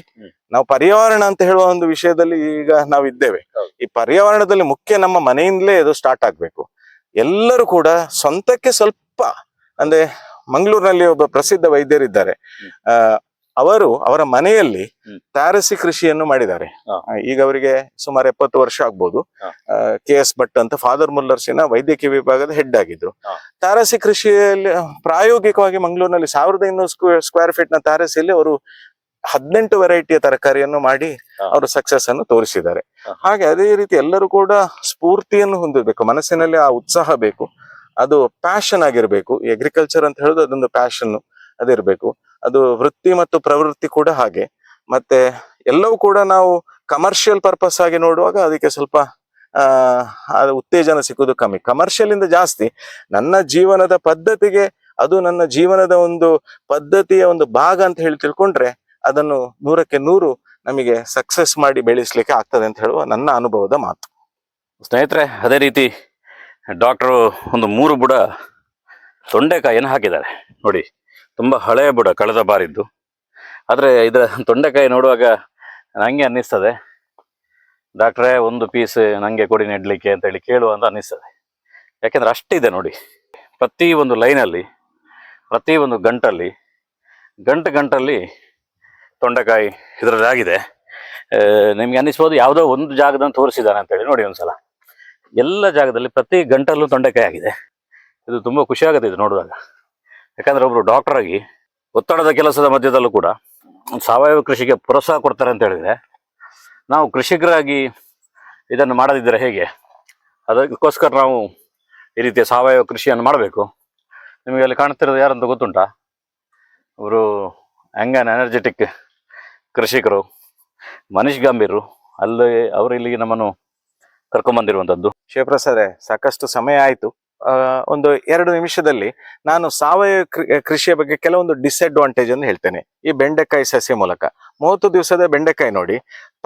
Speaker 1: ನಾವು ಪರ್ಯಾವರಣ ಅಂತ ಹೇಳುವ ಒಂದು ವಿಷಯದಲ್ಲಿ ಈಗ ನಾವು ಇದ್ದೇವೆ ಈ ಪರ್ಯಾವರಣದಲ್ಲಿ ಮುಖ್ಯ ನಮ್ಮ ಮನೆಯಿಂದಲೇ ಇದು ಸ್ಟಾರ್ಟ್ ಆಗ್ಬೇಕು. ಎಲ್ಲರೂ ಕೂಡ ಸ್ವಂತಕ್ಕೆ ಸ್ವಲ್ಪ ಅಂದ್ರೆ ಮಂಗಳೂರಿನಲ್ಲಿ ಒಬ್ಬ ಪ್ರಸಿದ್ಧ ವೈದ್ಯರಿದ್ದಾರೆ. ಅವರು ಅವರ ಮನೆಯಲ್ಲಿ ತಾರಸಿ ಕೃಷಿಯನ್ನು ಮಾಡಿದ್ದಾರೆ. ಈಗ ಅವರಿಗೆ ಸುಮಾರು ಎಪ್ಪತ್ತು ವರ್ಷ ಆಗ್ಬೋದು. ಕೆ ಎಸ್ ಭಟ್ ಅಂತ ಫಾದರ್ ಮುಲ್ಲರ್ಸಿನ ವೈದ್ಯಕೀಯ ವಿಭಾಗದ ಹೆಡ್ ಆಗಿದ್ರು. ತಾರಸಿ ಕೃಷಿಯಲ್ಲಿ ಪ್ರಾಯೋಗಿಕವಾಗಿ ಮಂಗಳೂರಿನಲ್ಲಿ ಸಾವಿರದ ಇನ್ನೂರು ಸ್ಕ್ವೇರ್ ಫೀಟ್ನ ತಾರಸಿಯಲ್ಲಿ ಅವರು ಹದಿನೆಂಟು ವೆರೈಟಿಯ ತರಕಾರಿಯನ್ನು ಮಾಡಿ. ಅವರು ಸಕ್ಸಸ್ ಅನ್ನು ತೋರಿಸಿದ್ದಾರೆ. ಹಾಗೆ ಅದೇ ರೀತಿ ಎಲ್ಲರೂ ಕೂಡ ಸ್ಫೂರ್ತಿಯನ್ನು ಹೊಂದಬೇಕು ಮನಸ್ಸಿನಲ್ಲಿ ಆ ಉತ್ಸಾಹ ಬೇಕು. ಅದು ಪ್ಯಾಷನ್ ಆಗಿರ್ಬೇಕು. ಅಗ್ರಿಕಲ್ಚರ್ ಅಂತ ಹೇಳೋದು ಅದೊಂದು ಪ್ಯಾಷನ್ ಅದಿರ್ಬೇಕು. ಅದು ವೃತ್ತಿ ಮತ್ತು ಪ್ರವೃತ್ತಿ ಕೂಡ ಹಾಗೆ. ಮತ್ತೆ ಎಲ್ಲವೂ ಕೂಡ ನಾವು ಕಮರ್ಷಿಯಲ್ ಪರ್ಪಸ್ ಆಗಿ ನೋಡುವಾಗ ಅದಕ್ಕೆ ಸ್ವಲ್ಪ ಆ ಅದು ಉತ್ತೇಜನ ಸಿಕ್ಕುದು ಕಮ್ಮಿ. ಕಮರ್ಷಿಯಲ್ ಇಂದ ಜಾಸ್ತಿ ನನ್ನ ಜೀವನದ ಪದ್ಧತಿಗೆ ಅದು ನನ್ನ ಜೀವನದ ಒಂದು ಪದ್ಧತಿಯ ಒಂದು ಭಾಗ ಅಂತ ಹೇಳಿ ತಿಳ್ಕೊಂಡ್ರೆ ಅದನ್ನು ನೂರಕ್ಕೆ ನೂರು ನಮಗೆ ಸಕ್ಸಸ್ ಮಾಡಿ ಬೆಳೆಸ್ಲಿಕ್ಕೆ ಆಗ್ತದೆ ಅಂತ ಹೇಳುವ ನನ್ನ ಅನುಭವದ ಮಾತು.
Speaker 2: ಸ್ನೇಹಿತರೆ, ಅದೇ ರೀತಿ ಡಾಕ್ಟ್ರು ಒಂದು ಮೂರು ಬುಡ ತೊಂಡೆಕಾಯಿಯನ್ನು ಹಾಕಿದ್ದಾರೆ. ನೋಡಿ, ತುಂಬ ಹಳೆಯ ಬುಡ ಕಳೆದ ಬಾರಿದ್ದು. ಆದರೆ ಇದರ ತೊಂಡೆಕಾಯಿ ನೋಡುವಾಗ ನನಗೆ ಅನ್ನಿಸ್ತದೆ. ಡಾಕ್ಟ್ರೇ ಒಂದು ಪೀಸ್ ನನಗೆ ಕೊಡಿ ನೆಡಲಿಕ್ಕೆ ಅಂತ ಹೇಳಿ ಕೇಳುವ ಅಂತ ಅನ್ನಿಸ್ತದೆ. ಯಾಕೆಂದರೆ ಅಷ್ಟಿದೆ ನೋಡಿ. ಪ್ರತಿ ಒಂದು ಲೈನಲ್ಲಿ ಪ್ರತಿ ಒಂದು ಗಂಟಲ್ಲಿ, ಗಂಟು ಗಂಟಲ್ಲಿ ತೊಂಡೆಕಾಯಿ ಇದರಲ್ಲಿ ಆಗಿದೆ. ನಿಮ್ಗೆ ಅನ್ನಿಸ್ಬೋದು ಯಾವುದೋ ಒಂದು ಜಾಗದಲ್ಲಿ ತೋರಿಸಿದ್ದಾನೆ ಅಂತೇಳಿ ನೋಡಿ ಒಂದ್ಸಲ. ಎಲ್ಲ ಜಾಗದಲ್ಲಿ ಪ್ರತಿ ಗಂಟಲ್ಲೂ ತೊಂಡೆಕಾಯಿ ಆಗಿದೆ. ಇದು ತುಂಬ ಖುಷಿ ಆಗುತ್ತೆ ಇದು ನೋಡಿದಾಗ ಯಾಕಂದ್ರೆ ಒಬ್ರು ಡಾಕ್ಟರ್ ಆಗಿ ಒತ್ತಡದ ಕೆಲಸದ ಮಧ್ಯದಲ್ಲೂ ಕೂಡ ಸಾವಯವ ಕೃಷಿಗೆ ಪ್ರೋತ್ಸಾಹ ಕೊಡ್ತಾರೆ ಅಂತ ಹೇಳಿದ್ರೆ, ನಾವು ಕೃಷಿಕರಾಗಿ ಇದನ್ನು ಮಾಡದಿದ್ದರೆ ಹೇಗೆ? ಅದಕ್ಕೋಸ್ಕರ ನಾವು ಈ ರೀತಿಯ ಸಾವಯವ ಕೃಷಿಯನ್ನು ಮಾಡಬೇಕು. ನಿಮಗೆ ಅಲ್ಲಿ ಕಾಣ್ತಿರೋದು ಯಾರಂತ ಗೊತ್ತುಂಟಾ? ಅವರು ಹೆಂಗನ್ ಎನರ್ಜೆಟಿಕ್ ಕೃಷಿಕರು, ಮನೀಶ್ ಗಂಭೀರು ಅಲ್ಲಿ ಅವರು ಇಲ್ಲಿಗೆ ನಮ್ಮನ್ನು ಕರ್ಕೊಂಡ್ಬಂದಿರುವಂಥದ್ದು
Speaker 1: ಶಿವಪ್ರಸಾದ್ ಸಾಕಷ್ಟು ಸಮಯ ಆಯಿತು. ಒಂದು ಎರಡು ನಿಮಿಷದಲ್ಲಿ ನಾನು ಸಾವಯವ ಕೃಷಿಯ ಬಗ್ಗೆ ಕೆಲವೊಂದು ಡಿಸ್ಅಡ್ವಾಂಟೇಜ್ ಅನ್ನು ಹೇಳ್ತೇನೆ. ಈ ಬೆಂಡೆಕಾಯಿ ಸಸ್ಯ ಮೂಲಕ. ಮೂವತ್ತು ದಿವಸದ ಬೆಂಡೆಕಾಯಿ ನೋಡಿ.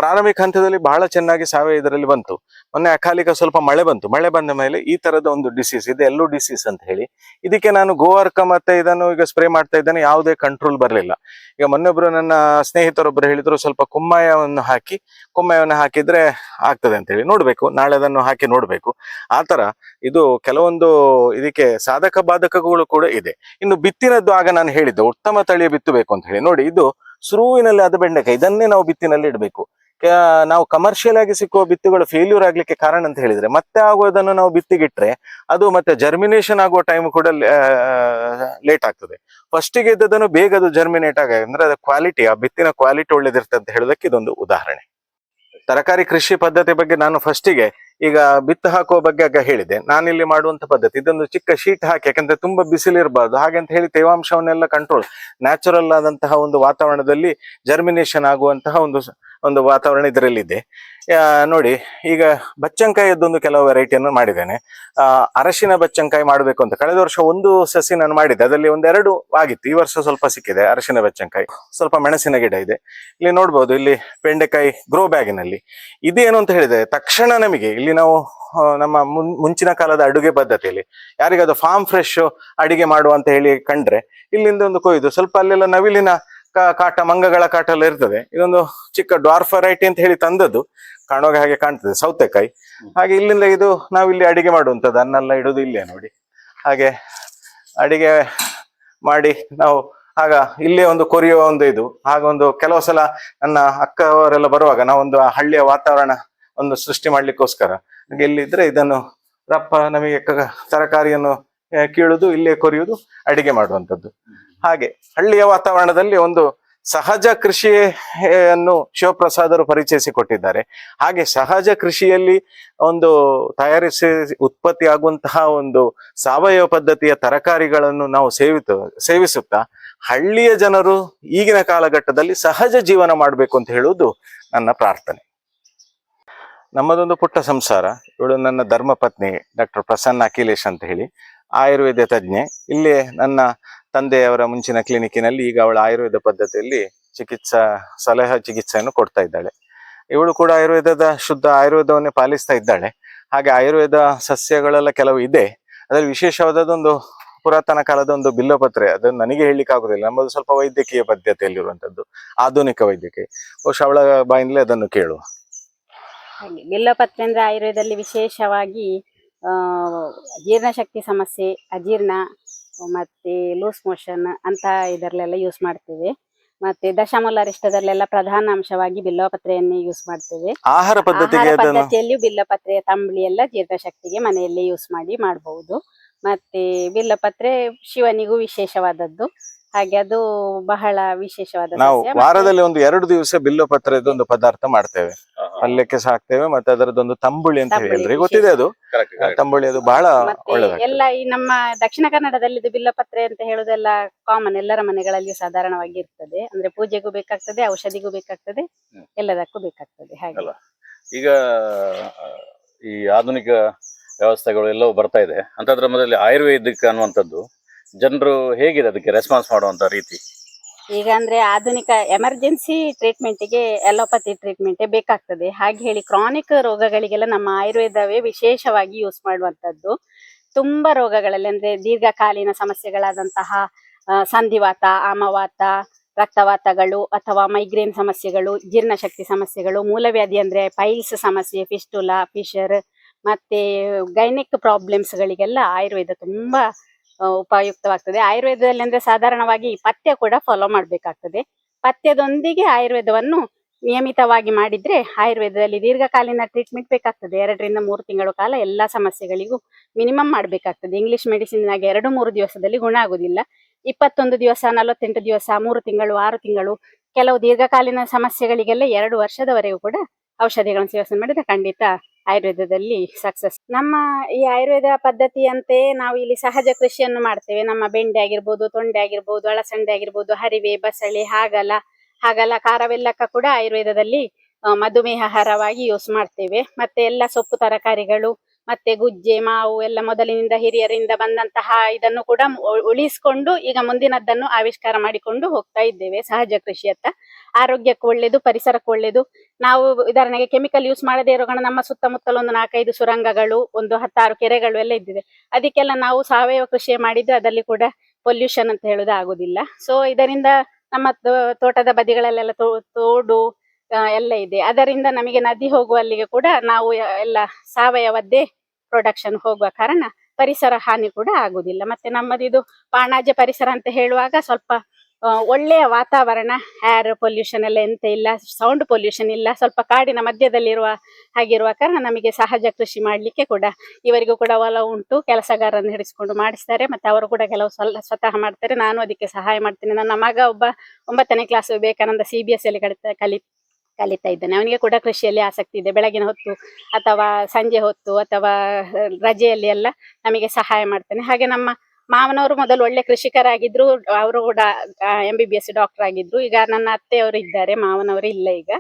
Speaker 1: ಪ್ರಾರಂಭಿಕ ಹಂತದಲ್ಲಿ ಬಹಳ ಚೆನ್ನಾಗಿ ಸಾವಯವ ಇದರಲ್ಲಿ ಬಂತು. ಮೊನ್ನೆ ಅಕಾಲಿಕ ಸ್ವಲ್ಪ ಮಳೆ ಬಂತು. ಮಳೆ ಬಂದ ಮೇಲೆ ಈ ತರದ ಒಂದು ಡಿಸೀಸ್ ಇದೆ, ಎಲ್ಲೋ ಡಿಸೀಸ್ ಅಂತ ಹೇಳಿ. ಇದಕ್ಕೆ ನಾನು ಗೋವರ್ಕ ಮತ್ತೆ ಇದನ್ನು ಈಗ ಸ್ಪ್ರೇ ಮಾಡ್ತಾ ಇದ್ದೇನೆ, ಯಾವುದೇ ಕಂಟ್ರೋಲ್ ಬರಲಿಲ್ಲ. ಈಗ ಮೊನ್ನೊಬ್ರು ನನ್ನ ಸ್ನೇಹಿತರೊಬ್ಬರು ಹೇಳಿದ್ರು, ಸ್ವಲ್ಪ ಕುಮ್ಮಾಯವನ್ನು ಹಾಕಿ, ಕುಮ್ಮಾಯವನ್ನು ಹಾಕಿದ್ರೆ ಆಗ್ತದೆ ಅಂತ ಹೇಳಿ. ನೋಡ್ಬೇಕು ನಾಳೆ ಅದನ್ನು ಹಾಕಿ ನೋಡ್ಬೇಕು. ಆತರ ತರ ಇದು ಕೆಲವೊಂದು ಇದಕ್ಕೆ ಸಾಧಕ ಬಾಧಕಗಳು ಕೂಡ ಇದೆ. ಇನ್ನು ಬಿತ್ತಿನದ್ದು ಆಗ ನಾನು ಹೇಳಿದ್ದು, ಉತ್ತಮ ತಳಿಯ ಬಿತ್ತಬೇಕು ಅಂತ ಹೇಳಿ. ನೋಡಿ, ಇದು ಸುರುವಿನಲ್ಲಿ ಅದು ಬೆಂಡೆಕಾಯಿ. ಇದನ್ನೇ ನಾವು ಬಿತ್ತಿನಲ್ಲಿ ಇಡಬೇಕು. ನಾವು ಕಮರ್ಷಿಯಲ್ ಆಗಿ ಸಿಕ್ಕುವ ಬಿತ್ತುಗಳು ಫೇಲ್ಯೂರ್ ಆಗ್ಲಿಕ್ಕೆ ಕಾರಣ ಅಂತ ಹೇಳಿದ್ರೆ, ಮತ್ತೆ ಆಗೋದನ್ನು ನಾವು ಬಿತ್ತಿಗಿಟ್ರೆ ಅದು ಮತ್ತೆ ಜರ್ಮಿನೇಷನ್ ಆಗುವ ಟೈಮ್ ಕೂಡ ಲೇಟ್ ಆಗ್ತದೆ. ಫಸ್ಟಿಗೆ ಇದ್ದದನ್ನು ಬೇಗ ಅದು ಜರ್ಮಿನೇಟ್ ಆಗ, ಅಂದ್ರೆ ಅದು ಕ್ವಾಲಿಟಿ ಆ ಬಿತ್ತಿನ ಕ್ವಾಲಿಟಿ ಒಳ್ಳೇದಿರ್ತದೆ ಅಂತ ಹೇಳೋದಕ್ಕೆ ಇದೊಂದು ಉದಾಹರಣೆ. ತರಕಾರಿ ಕೃಷಿ ಪದ್ಧತಿ ಬಗ್ಗೆ ನಾನು ಫಸ್ಟಿಗೆ ಈಗ ಬಿತ್ತು ಹಾಕುವ ಬಗ್ಗೆ ಆಗ ಹೇಳಿದೆ. ನಾನಿಲ್ಲಿ ಮಾಡುವಂತ ಪದ್ಧತಿ, ಇದೊಂದು ಚಿಕ್ಕ ಶೀಟ್ ಹಾಕಿ, ಯಾಕಂದ್ರೆ ತುಂಬಾ ಬಿಸಿಲಿರಬಾರ್ದು. ಹಾಗೆ ಅಂತ ಹೇಳಿ ತೇವಾಂಶವನ್ನೆಲ್ಲ ಕಂಟ್ರೋಲ್ ನ್ಯಾಚುರಲ್ ಆದಂತಹ ಒಂದು ವಾತಾವರಣದಲ್ಲಿ ಜರ್ಮಿನೇಷನ್ ಆಗುವಂತಹ ಒಂದು ಒಂದು ವಾತಾವರಣ ಇದರಲ್ಲಿದೆ. ನೋಡಿ, ಈಗ ಬಚ್ಚಂಕಾಯದ್ದೊಂದು ಕೆಲವು ವೆರೈಟಿಯನ್ನು ಮಾಡಿದ್ದೇನೆ. ಅರಶಿನ ಬಚ್ಚಂಕಾಯಿ ಮಾಡಬೇಕು ಅಂತ. ಕಳೆದ ವರ್ಷ ಒಂದು ಸಸಿ ನಾನು ಮಾಡಿದ್ದೆ. ಅದರಲ್ಲಿ ಒಂದೆರಡು ಆಗಿತ್ತು. ಈ ವರ್ಷ ಸ್ವಲ್ಪ ಸಿಕ್ಕಿದೆ ಅರಶಿನ ಬಚ್ಚಂಕಾಯಿ. ಸ್ವಲ್ಪ ಮೆಣಸಿನ ಗಿಡ ಇದೆ. ಇಲ್ಲಿ ನೋಡ್ಬೋದು, ಇಲ್ಲಿ ಬೆಂಡೆಕಾಯಿ ಗ್ರೋ ಬ್ಯಾಗಿನಲ್ಲಿ ಇದೇನು ಅಂತ ಹೇಳಿದರೆ, ತಕ್ಷಣ ನಮಗೆ ಇಲ್ಲಿ ನಾವು ನಮ್ಮ ಮುಂಚಿನ ಕಾಲದ ಅಡುಗೆ ಪದ್ಧತಿಯಲ್ಲಿ ಯಾರಿಗಾದ್ರು ಫಾರ್ಮ್ ಫ್ರೆಶ್ ಅಡಿಗೆ ಮಾಡುವ ಅಂತ ಹೇಳಿ ಕಂಡ್ರೆ, ಇಲ್ಲಿಂದ ಒಂದು ಕೊಯ್ದು ಸ್ವಲ್ಪ ಅಲ್ಲೆಲ್ಲ ನವಿಲಿನ ಕಾಟ, ಮಂಗಗಳ ಕಾಟ ಎಲ್ಲ ಇರ್ತದೆ. ಇದೊಂದು ಚಿಕ್ಕ ಡ್ವಾರ್ಫ್ ವೆರೈಟಿ ಅಂತ ಹೇಳಿ ತಂದದ್ದು. ಕಾಣುವಾಗ ಹಾಗೆ ಕಾಣ್ತದೆ ಸೌತೆಕಾಯಿ. ಹಾಗೆ ಇಲ್ಲಿಂದ ಇದು ನಾವು ಇಲ್ಲಿ ಅಡಿಗೆ ಮಾಡುವಂಥದ್ದು. ಅನ್ನೆಲ್ಲ ಇಡೋದು ಇಲ್ಲೇ ನೋಡಿ. ಹಾಗೆ ಅಡಿಗೆ ಮಾಡಿ ನಾವು ಆಗ ಇಲ್ಲೇ ಒಂದು ಕೊರಿಯುವ ಒಂದು ಇದು. ಹಾಗೆ ಒಂದು ಕೆಲವು ಸಲ ನನ್ನ ಅಕ್ಕವರೆಲ್ಲ ಬರುವಾಗ ನಾವೊಂದು ಹಳ್ಳಿಯ ವಾತಾವರಣ ಒಂದು ಸೃಷ್ಟಿ ಮಾಡ್ಲಿಕ್ಕೋಸ್ಕರ. ಹಾಗೆ ಇಲ್ಲಿದ್ರೆ ಇದನ್ನು ರಪ್ಪ ನಮಗೆ ತರಕಾರಿಯನ್ನು ಕೀಳುದು, ಇಲ್ಲೇ ಕೊರಿಯುವುದು ಅಡಿಗೆ ಮಾಡುವಂಥದ್ದು. ಹಾಗೆ ಹಳ್ಳಿಯ ವಾತಾವರಣದಲ್ಲಿ ಒಂದು ಸಹಜ ಕೃಷಿಯನ್ನು ಶಿವಪ್ರಸಾದರು ಪರಿಚಯಿಸಿ ಕೊಟ್ಟಿದ್ದಾರೆ ಹಾಗೆ ಸಹಜ ಕೃಷಿಯಲ್ಲಿ ಒಂದು ತಯಾರಿಸಿ ಉತ್ಪತ್ತಿ ಆಗುವಂತಹ ಒಂದು ಸಾವಯವ ಪದ್ಧತಿಯ ತರಕಾರಿಗಳನ್ನು ನಾವು ಸೇವಿತ, ಸೇವಿಸುತ್ತಾ ಹಳ್ಳಿಯ ಜನರು ಈಗಿನ ಕಾಲಘಟ್ಟದಲ್ಲಿ ಸಹಜ ಜೀವನ ಮಾಡಬೇಕು ಅಂತ ಹೇಳುವುದು ನನ್ನ ಪ್ರಾರ್ಥನೆ. ನಮ್ಮದೊಂದು ಪುಟ್ಟ ಸಂಸಾರ. ಇವಳು ನನ್ನ ಧರ್ಮಪತ್ನಿ ಡಾಕ್ಟರ್ ಪ್ರಸನ್ನ ಅಖಿಲೇಶ್ ಅಂತ ಹೇಳಿ. ಆಯುರ್ವೇದ ತಜ್ಞೆ. ಇಲ್ಲಿ ನನ್ನ ತಂದೆಯವರ ಮುಂಚಿನ ಕ್ಲಿನಿಕ್ಕಿನಲ್ಲಿ ಈಗ ಅವಳ ಆಯುರ್ವೇದ ಪದ್ಧತಿಯಲ್ಲಿ ಚಿಕಿತ್ಸಾ, ಸಲಹಾ ಚಿಕಿತ್ಸೆಯನ್ನು ಕೊಡ್ತಾ ಇದ್ದಾಳೆ. ಇವಳು ಕೂಡ ಆಯುರ್ವೇದದ ಶುದ್ಧ ಆಯುರ್ವೇದವನ್ನೇ ಪಾಲಿಸ್ತಾ ಇದ್ದಾಳೆ. ಹಾಗೆ ಆಯುರ್ವೇದ ಸಸ್ಯಗಳೆಲ್ಲ ಕೆಲವು ಇದೆ. ಅದರಲ್ಲಿ ವಿಶೇಷವಾದದೊಂದು ಪುರಾತನ ಕಾಲದ ಒಂದು ಬಿಲ್ಲಪತ್ರೆ ಅದನ್ನು ನನಗೆ ಹೇಳಲಿಕ್ಕೆ ಆಗುದಿಲ್ಲ. ನಮ್ಮದು ಸ್ವಲ್ಪ ವೈದ್ಯಕೀಯ ಪದ್ಧತಿಯಲ್ಲಿರುವಂಥದ್ದು, ಆಧುನಿಕ ವೈದ್ಯಕೀಯ. ಬಹುಶಃ ಅವಳ ಬಾಯಿಂದಲೇ ಅದನ್ನು ಕೇಳುವ.
Speaker 3: ಬಿಲ್ಲಪತ್ರೆ ಅಂದ್ರೆ ಆಯುರ್ವೇದದಲ್ಲಿ ವಿಶೇಷವಾಗಿ ಜೀರ್ಣಶಕ್ತಿ ಸಮಸ್ಯೆ ಅಜೀರ್ಣ ಮತ್ತು ಲೂಸ್ ಮೋಷನ್ ಅಂತ ಇದರಲ್ಲೆಲ್ಲ ಯೂಸ್ ಮಾಡ್ತೇವೆ. ಮತ್ತೆ ದಶಮೂಲಾರಿಷ್ಟದಲ್ಲೆಲ್ಲ ಪ್ರಧಾನ ಅಂಶವಾಗಿ ಬಿಲ್ಲಪತ್ರೆಯನ್ನೇ ಯೂಸ್ ಮಾಡ್ತೇವೆ.
Speaker 1: ಆಹಾರ ಪದ್ಧತಿಯಲ್ಲಿ
Speaker 3: ಪದ್ಧತಿಯಲ್ಲಿಯೂ ಬಿಲ್ಲಪತ್ರೆಯ ತಂಬಳಿ ಎಲ್ಲ ಜೀರ್ಣಶಕ್ತಿಗೆ ಮನೆಯಲ್ಲೇ ಯೂಸ್ ಮಾಡಿ ಮಾಡಬಹುದು ಮತ್ತೆ ಬಿಲ್ಲಪತ್ರೆ ಶಿವನಿಗೂ ವಿಶೇಷವಾದದ್ದು. ಹಾಗೆ ಅದು ಬಹಳ ವಿಶೇಷವಾದ
Speaker 1: ನಾವು
Speaker 3: ಸಸ್ಯ. ಮತ್ತೆ
Speaker 1: ವಾರದಲ್ಲಿ ಒಂದು ಎರಡು ದಿವಸ ಬಿಲ್ಲು ಪತ್ರದ ಒಂದು ಪದಾರ್ಥ ಮಾಡ್ತೇವೆ. ಪಲ್ಯಕ್ಕೆ ಸಹ ಹಾಕ್ತೇವೆ ಮತ್ತೆ ಅದರದೊಂದು ತಂಬುಳಿ ಅಂತ ಹೇಳಿ
Speaker 3: ತಂಬುಳಿ
Speaker 1: ಎಲ್ರಿಗೂ ಗೊತ್ತಿದೆ ಅದು. ತಂಬುಳಿ ಅದು ಬಹಳ
Speaker 3: ಮತ್ತೆ
Speaker 1: ಒಳ್ಳೆದಾಗ್ತದೆ.
Speaker 3: ಎಲ್ಲ ಈ ನಮ್ಮ ದಕ್ಷಿಣ ಕನ್ನಡದಲ್ಲಿ ಇದು ಬಿಲ್ಲಪತ್ರೆ ಅಂತ ಹೇಳುದೆಲ್ಲ ಕಾಮನ್ ಎಲ್ಲರ ಮನೆಗಳಲ್ಲಿ ಸಾಧಾರಣವಾಗಿ ಇರ್ತದೆ. ಅಂದ್ರೆ ಪೂಜೆಗೂ ಬೇಕಾಗ್ತದೆ ಔಷಧಿಗೂ ಬೇಕಾಗ್ತದೆ
Speaker 2: ಹ್ಮ್.
Speaker 3: ಎಲ್ಲದಕ್ಕೂ ಬೇಕಾಗ್ತದೆ. ಹಾಗೆ.
Speaker 2: ಅಲ್ಲ. ಈಗ ಆ, ಈ ಆಧುನಿಕ ವ್ಯವಸ್ಥೆಗಳು ಎಲ್ಲವೂ ಬರ್ತಾ ಇದೆ. ಅಂತದ್ರ ಮೊದಲೇ ಆಯುರ್ವೇದಿಕ್ ಅನ್ನುವಂಥದ್ದು ಜನರು ಹೇಗಿದೆ ಅದಕ್ಕೆ ರೆಸ್ಪಾನ್ಸ್ ಮಾಡುವಂತ ರೀತಿ?
Speaker 3: ಈಗ ಅಂದ್ರೆ ಆಧುನಿಕ ಎಮರ್ಜೆನ್ಸಿ ಟ್ರೀಟ್ಮೆಂಟ್ಗೆ ಎಲೋಪತಿ ಟ್ರೀಟ್ಮೆಂಟೇ ಬೇಕಾಗ್ತದೆ. ಹಾಗೆ ಹೇಳಿ ಕ್ರಾನಿಕ್ ರೋಗಗಳಿಗೆಲ್ಲ ನಮ್ಮ ಆಯುರ್ವೇದವೇ ವಿಶೇಷವಾಗಿ ಯೂಸ್ ಮಾಡುವಂತದ್ದು ತುಂಬಾ ರೋಗಗಳಲ್ಲಿ ಅಂದ್ರೆ ದೀರ್ಘಕಾಲೀನ ಸಮಸ್ಯೆಗಳಾದಂತಹ ಸಂಧಿವಾತ, ಆಮವಾತ, ರಕ್ತವಾತಗಳು ಅಥವಾ ಮೈಗ್ರೇನ್ ಸಮಸ್ಯೆಗಳು ಜೀರ್ಣಶಕ್ತಿ ಸಮಸ್ಯೆಗಳು, ಮೂಲವ್ಯಾಧಿ ಅಂದ್ರೆ ಪೈಲ್ಸ್ ಸಮಸ್ಯೆ ಫಿಸ್ಟುಲಾ ಫಿಶರ್ ಮತ್ತೆ ಗೈನಿಕ್ ಪ್ರಾಬ್ಲಮ್ಸ್ಗಳಿಗೆಲ್ಲ ಆಯುರ್ವೇದ ತುಂಬಾ ಉಪಯುಕ್ತವಾಗ್ತದೆ. ಆಯುರ್ವೇದದಲ್ಲಿ ಅಂದ್ರೆ ಸಾಧಾರಣವಾಗಿ ಪಥ್ಯ ಕೂಡ ಫಾಲೋ ಮಾಡಬೇಕಾಗ್ತದೆ. ಪಥ್ಯದೊಂದಿಗೆ ಆಯುರ್ವೇದವನ್ನು ನಿಯಮಿತವಾಗಿ ಮಾಡಿದ್ರೆ ಆಯುರ್ವೇದದಲ್ಲಿ ದೀರ್ಘಕಾಲೀನ ಟ್ರೀಟ್ಮೆಂಟ್ ಬೇಕಾಗ್ತದೆ. ಎರಡರಿಂದ ಮೂರು ತಿಂಗಳ ಕಾಲ ಎಲ್ಲ ಸಮಸ್ಯೆಗಳಿಗೂ ಮಿನಿಮಮ್ ಮಾಡಬೇಕಾಗ್ತದೆ. ಇಂಗ್ಲಿಷ್ ಮೆಡಿಸಿನ್ ಆಗಿ ಎರಡು ಮೂರು ದಿವಸದಲ್ಲಿ ಗುಣ ಆಗುದಿಲ್ಲ. ಇಪ್ಪತ್ತೊಂದು ದಿವಸ, ನಲವತ್ತೆಂಟು ದಿವಸ, ಮೂರು ತಿಂಗಳು, ಆರು ತಿಂಗಳು, ಕೆಲವು ದೀರ್ಘಕಾಲೀನ ಸಮಸ್ಯೆಗಳಿಗೆಲ್ಲ ಎರಡು ವರ್ಷದವರೆಗೂ ಕೂಡ ಔಷಧಿಗಳನ್ನು ಸೇವನೆ ಮಾಡಿದ್ರೆ ಖಂಡಿತ ಆಯುರ್ವೇದದಲ್ಲಿ ಸಕ್ಸಸ್ ನಮ್ಮ ಈ ಆಯುರ್ವೇದ ಪದ್ಧತಿಯಂತೆ ನಾವು ಇಲ್ಲಿ ಸಹಜ ಕೃಷಿಯನ್ನು ಮಾಡ್ತೇವೆ. ನಮ್ಮ ಬೆಂಡೆ ಆಗಿರ್ಬೋದು, ತೊಂಡೆ ಆಗಿರ್ಬೋದು ಅಳಸಂಡೆ ಆಗಿರ್ಬೋದು, ಹರಿವೆ, ಬಸಳೆ, ಹಾಗಲ ಹಾಗಲ, ಖಾರವೆಲ್ಲಕ್ಕ ಕೂಡ ಆಯುರ್ವೇದದಲ್ಲಿ ಮಧುಮೇಹ ಆಹಾರವಾಗಿ ಯೂಸ್ ಮಾಡ್ತೇವೆ. ಮತ್ತೆ ಎಲ್ಲ ಸೊಪ್ಪು ತರಕಾರಿಗಳು ಮತ್ತೆ ಗುಜ್ಜೆ, ಮಾವು ಎಲ್ಲ ಮೊದಲಿನಿಂದ ಹಿರಿಯರಿಂದ ಬಂದಂತಹ ಇದನ್ನು ಕೂಡ ಉಳಿಸಿಕೊಂಡು ಈಗ ಮುಂದಿನದ್ದನ್ನು ಆವಿಷ್ಕಾರ ಮಾಡಿಕೊಂಡು ಹೋಗ್ತಾ ಇದ್ದೇವೆ ಸಹಜ ಕೃಷಿಯತ್ತ ಆರೋಗ್ಯಕ್ಕೂ ಒಳ್ಳೇದು, ಪರಿಸರಕ್ಕೂ ಒಳ್ಳೇದು. ನಾವು ಉದಾಹರಣೆಗೆ ಕೆಮಿಕಲ್ ಯೂಸ್ ಮಾಡದೇ ಇರೋ ಕಾರಣ ನಮ್ಮ ಸುತ್ತಮುತ್ತಲ ಒಂದು ನಾಲ್ಕೈದು ಸುರಂಗಗಳು, ಒಂದು ಹತ್ತಾರು ಕೆರೆಗಳು ಎಲ್ಲ ಇದ್ದಿದೆ. ಅದಕ್ಕೆಲ್ಲ ನಾವು ಸಾವಯವ ಕೃಷಿ ಮಾಡಿದ್ರೆ ಅದರಲ್ಲಿ ಕೂಡ ಪೊಲ್ಯೂಷನ್ ಅಂತ ಹೇಳೋದು ಆಗುದಿಲ್ಲ ಸೊ ಇದರಿಂದ ನಮ್ಮ ತೋಟದ ಬದಿಗಳಲ್ಲೆಲ್ಲ ತೋಡು ಎಲ್ಲ ಇದೆ. ಅದರಿಂದ ನಮಗೆ ನದಿ ಹೋಗುವಲ್ಲಿಗೆ ಕೂಡ ನಾವು ಎಲ್ಲ ಸಾವಯವದ್ದೇ ಪ್ರೊಡಕ್ಷನ್ ಹೋಗುವ ಕಾರಣ ಪರಿಸರ ಹಾನಿ ಕೂಡ ಆಗುದಿಲ್ಲ ಮತ್ತೆ ನಮ್ಮದಿದು ಪಾಣಾಜ ಪರಿಸರ ಅಂತ ಹೇಳುವಾಗ ಸ್ವಲ್ಪ ಒಳ್ಳೆಯ ವಾತಾವರಣ ಏರ್ ಪೊಲ್ಯೂಷನ್ ಎಲ್ಲ ಎಂತ ಇಲ್ಲ ಸೌಂಡ್ ಪೊಲ್ಯೂಷನ್ ಇಲ್ಲ, ಸ್ವಲ್ಪ ಕಾಡಿನ ಮಧ್ಯದಲ್ಲಿರುವ ಹಾಗಿರುವ ಕಾರಣ ನಮಗೆ ಸಹಜ ಕೃಷಿ ಮಾಡಲಿಕ್ಕೆ ಕೂಡ ಇವರಿಗೂ ಕೂಡ ಒಲವು ಉಂಟು. ಕೆಲಸಗಾರರನ್ನು ಹಿಡಿಸಿಕೊಂಡು ಮಾಡಿಸ್ತಾರೆ. ಮತ್ತೆ ಅವರು ಕೂಡ ಕೆಲವು ಸ್ವಲ್ಪ ಸ್ವತಃ ಮಾಡ್ತಾರೆ. ನಾನು ಅದಕ್ಕೆ ಸಹಾಯ ಮಾಡ್ತೇನೆ. ನನ್ನ ಮಗ ಒಬ್ಬ ಒಂಬತ್ತನೇ class Vivekananda C B S ಅಲ್ಲಿ ಕಲಿತ ಕಲಿ ಕಲಿತಾ ಇದ್ದಾನೆ. ಅವನಿಗೆ ಕೂಡ ಕೃಷಿಯಲ್ಲಿ ಆಸಕ್ತಿ ಇದೆ. ಬೆಳಗಿನ ಹೊತ್ತು ಅಥವಾ ಸಂಜೆ ಹೊತ್ತು ಅಥವಾ ರಜೆಯಲ್ಲಿ ಎಲ್ಲ ನಮಗೆ ಸಹಾಯ ಮಾಡ್ತಾನೆ. ಹಾಗೆ ನಮ್ಮ ಮಾವನವರು ಮೊದಲು ಒಳ್ಳೆ ಕೃಷಿಕರಾಗಿದ್ರು. ಅವರು ಕೂಡ M B B S doctor ಆಗಿದ್ರು. ಈಗ ನನ್ನ ಅತ್ತೆಯವರು ಇದ್ದಾರೆ. ಮಾವನವರು ಇಲ್ಲ ಈಗ.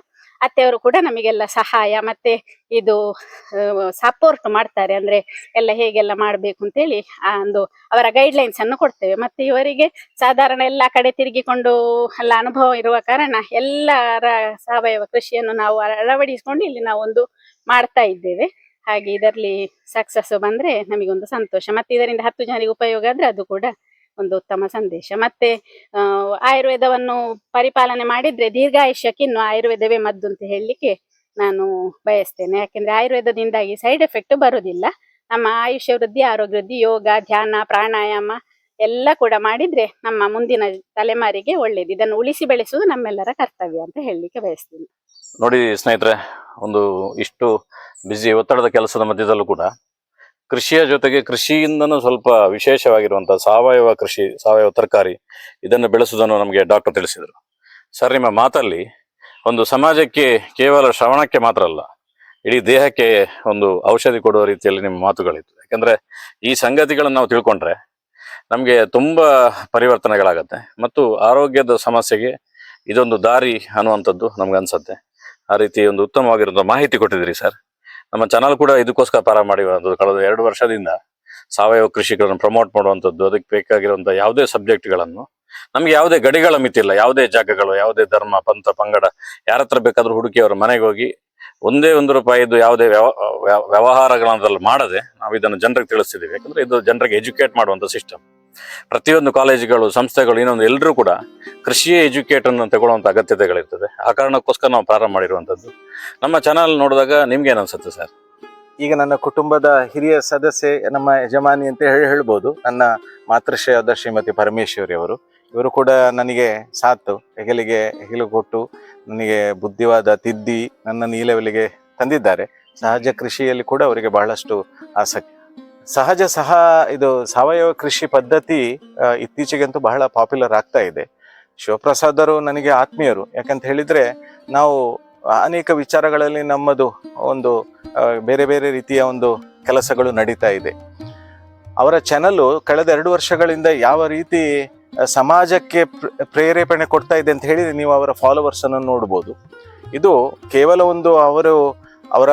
Speaker 3: ಅತ್ತೆಯವರು ಕೂಡ ನಮಗೆಲ್ಲ ಸಹಾಯ ಮತ್ತೆ ಇದು ಸಪೋರ್ಟ್ ಮಾಡ್ತಾರೆ. ಅಂದ್ರೆ ಎಲ್ಲ ಹೇಗೆಲ್ಲ ಮಾಡ್ಬೇಕು ಅಂತೇಳಿ ಆ ಒಂದು ಅವರ ಗೈಡ್ ಲೈನ್ಸ್ ಅನ್ನು ಕೊಡ್ತೇವೆ. ಮತ್ತೆ ಇವರಿಗೆ ಸಾಧಾರಣ ಎಲ್ಲ ಕಡೆ ತಿರುಗಿಕೊಂಡು ಎಲ್ಲ ಅನುಭವ ಇರುವ ಕಾರಣ ಎಲ್ಲರ ಸಾವಯವ ಕೃಷಿಯನ್ನು ನಾವು ಅಳವಡಿಸಿಕೊಂಡು ಇಲ್ಲಿ ನಾವು ಒಂದು ಮಾಡ್ತಾ ಇದ್ದೇವೆ. ಹಾಗೆ ಇದರಲ್ಲಿ ಸಕ್ಸಸ್ ಬಂದ್ರೆ ನಮಗೊಂದು ಸಂತೋಷ. ಮತ್ತೆ ಇದರಿಂದ ಹತ್ತು ಜನರಿಗೆ ಉಪಯೋಗ ಆದ್ರೆ ಅದು ಕೂಡ ಒಂದು ಉತ್ತಮ ಸಂದೇಶ. ಮತ್ತೆ ಆಯುರ್ವೇದವನ್ನು ಪರಿಪಾಲನೆ ಮಾಡಿದ್ರೆ ದೀರ್ಘಾಯುಷ್ಯಕ್ಕೆ ಇನ್ನು ಆಯುರ್ವೇದವೇ ಮದ್ದು ಅಂತ ಹೇಳಲಿಕ್ಕೆ ನಾನು ಬಯಸ್ತೇನೆ. ಯಾಕೆಂದ್ರೆ ಆಯುರ್ವೇದದಿಂದಾಗಿ ಸೈಡ್ ಎಫೆಕ್ಟ್ ಬರುವುದಿಲ್ಲ ನಮ್ಮ ಆಯುಷ್ಯ ವೃದ್ಧಿ, ಆರೋಗ್ಯ ವೃದ್ಧಿ, ಯೋಗ, ಧ್ಯಾನ, ಪ್ರಾಣಾಯಾಮ ಎಲ್ಲ ಕೂಡ ಮಾಡಿದ್ರೆ ನಮ್ಮ ಮುಂದಿನ ತಲೆಮಾರಿಗೆ ಒಳ್ಳೇದು. ಇದನ್ನು ಉಳಿಸಿ ಬೆಳೆಸುವುದು ನಮ್ಮೆಲ್ಲರ ಕರ್ತವ್ಯ ಅಂತ ಹೇಳಲಿಕ್ಕೆ ಬಯಸ್ತೇನೆ.
Speaker 2: ನೋಡಿ ಸ್ನೇಹಿತರೆ, ಒಂದು ಇಷ್ಟು ಬಿಸಿ ಒತ್ತಡದ ಕೆಲಸದ ಮಧ್ಯದಲ್ಲೂ ಕೂಡ ಕೃಷಿಯ ಜೊತೆಗೆ ಕೃಷಿಯಿಂದನೂ ಸ್ವಲ್ಪ ವಿಶೇಷವಾಗಿರುವಂತಹ ಸಾವಯವ ಕೃಷಿ, ಸಾವಯವ ತರಕಾರಿ ಇದನ್ನು ಬೆಳೆಸುವುದನ್ನು ನಮಗೆ ಡಾಕ್ಟರ್ ತಿಳಿಸಿದರು. ಸರ್, ನಿಮ್ಮ ಮಾತಲ್ಲಿ ಒಂದು ಸಮಾಜಕ್ಕೆ ಕೇವಲ ಶ್ರವಣಕ್ಕೆ ಮಾತ್ರ ಅಲ್ಲ, ಇಡೀ ದೇಹಕ್ಕೆ ಒಂದು ಔಷಧಿ ಕೊಡುವ ರೀತಿಯಲ್ಲಿ ನಿಮ್ಮ ಮಾತುಗಳಿತ್ತು. ಯಾಕಂದ್ರೆ ಈ ಸಂಗತಿಗಳನ್ನು ನಾವು ತಿಳ್ಕೊಂಡ್ರೆ ನಮಗೆ ತುಂಬಾ ಪರಿವರ್ತನೆಗಳಾಗತ್ತೆ ಮತ್ತು ಆರೋಗ್ಯದ ಸಮಸ್ಯೆಗೆ ಇದೊಂದು ದಾರಿ ಅನ್ನುವಂಥದ್ದು ನಮ್ಗೆ ಅನ್ಸತ್ತೆ. ಆ ರೀತಿ ಒಂದು ಉತ್ತಮವಾಗಿರುವಂಥ ಮಾಹಿತಿ ಕೊಟ್ಟಿದ್ದೀರಿ ಸರ್. ನಮ್ಮ ಚಾನಲ್ ಕೂಡ ಇದಕ್ಕೋಸ್ಕರ ಪ್ರಾರಂಭ ಮಾಡಿರುವಂಥದ್ದು ಕಳೆದ ಎರಡು ವರ್ಷದಿಂದ ಸಾವಯವ ಕೃಷಿಗಳನ್ನು ಪ್ರಮೋಟ್ ಮಾಡುವಂಥದ್ದು, ಅದಕ್ಕೆ ಬೇಕಾಗಿರುವಂಥ ಯಾವುದೇ ಸಬ್ಜೆಕ್ಟ್ಗಳನ್ನು ನಮ್ಗೆ ಯಾವುದೇ ಗಡಿಗಳ ಮಿತಿ ಇಲ್ಲ. ಯಾವುದೇ ಜಾಗಗಳು, ಯಾವುದೇ ಧರ್ಮ, ಪಂಥ, ಪಂಗಡ, ಯಾರ ಹತ್ರ ಬೇಕಾದ್ರೂ ಹುಡುಕಿ ಅವರ ಮನೆಗೆ ಹೋಗಿ ಒಂದೇ ಒಂದು ರೂಪಾಯಿದು ಯಾವುದೇ ವ್ಯವ, ವ್ಯ- ಮಾಡದೆ ನಾವು ಇದನ್ನು ಜನರಿಗೆ ತಿಳಿಸ್ತಿದ್ದೀವಿ. ಯಾಕಂದ್ರೆ ಇದು ಜನರಿಗೆ ಎಜುಕೇಟ್ ಮಾಡುವಂಥ ಸಿಸ್ಟಮ್ ಪ್ರತಿಯೊಂದು ಕಾಲೇಜುಗಳು, ಸಂಸ್ಥೆಗಳು, ಇನ್ನೊಂದು ಎಲ್ಲರೂ ಕೂಡ ಕೃಷಿ ಎಜುಕೇಟನ್ನು ತಗೊಳ್ಳುವಂಥ ಅಗತ್ಯತೆಗಳಿರ್ತದೆ. ಆ ಕಾರಣಕ್ಕೋಸ್ಕರ ನಾವು ಪ್ರಾರಂಭ ಮಾಡಿರುವಂಥದ್ದು. ನಮ್ಮ ಚಾನಲ್ ನೋಡಿದಾಗ ನಿಮ್ಗೆ ಅನ್ಸುತ್ತೆ ಸರ್?
Speaker 1: ಈಗ ನನ್ನ ಕುಟುಂಬದ ಹಿರಿಯ ಸದಸ್ಯೆ, ನಮ್ಮ ಯಜಮಾನಿ ಅಂತ ಹೇಳಿ ಹೇಳ್ಬೋದು. ನನ್ನ ಮಾತೃಶ್ರೇಯಾದ ಶ್ರೀಮತಿ ಪರಮೇಶ್ವರಿ ಅವರು. ಇವರು ಕೂಡ ನನಗೆ ಸಾತು ಹೆಗಲಿಗೆ ಹೆಗಲು ಕೊಟ್ಟು ನನಗೆ ಬುದ್ಧಿವಾದ ತಿದ್ದಿ ನನ್ನನ್ನು ಈ ತಂದಿದ್ದಾರೆ. ಸಹಜ ಕೃಷಿಯಲ್ಲಿ ಕೂಡ ಅವರಿಗೆ ಬಹಳಷ್ಟು ಆಸಕ್ತಿ. ಸಹಜ ಸಹ ಇದು ಸಾವಯವ ಕೃಷಿ ಪದ್ಧತಿ ಇತ್ತೀಚೆಗಂತೂ ಬಹಳ ಪಾಪ್ಯುಲರ್ ಆಗ್ತಾ ಇದೆ. ಶಿವಪ್ರಸಾದರು ನನಗೆ ಆತ್ಮೀಯರು. ಯಾಕಂತ ಹೇಳಿದ್ರೆ ನಾವು ಅನೇಕ ವಿಚಾರಗಳಲ್ಲಿ ನಮ್ಮದು ಒಂದು ಬೇರೆ ಬೇರೆ ರೀತಿಯ ಒಂದು ಕೆಲಸಗಳು ನಡೀತಾ ಇದೆ. ಅವರ ಚಾನಲ್ಲು ಕಳೆದ ಎರಡು ವರ್ಷಗಳಿಂದ ಯಾವ ರೀತಿ ಸಮಾಜಕ್ಕೆ ಪ್ರ- ಪ್ರೇರೇಪಣೆ ಕೊಡ್ತಾ ಇದೆ ಅಂತ ಹೇಳಿ ನೀವು ಅವರ ಫಾಲೋವರ್ಸ್ ಅನ್ನು ನೋಡ್ಬೋದು. ಇದು ಕೇವಲ ಒಂದು ಅವರು ಅವರ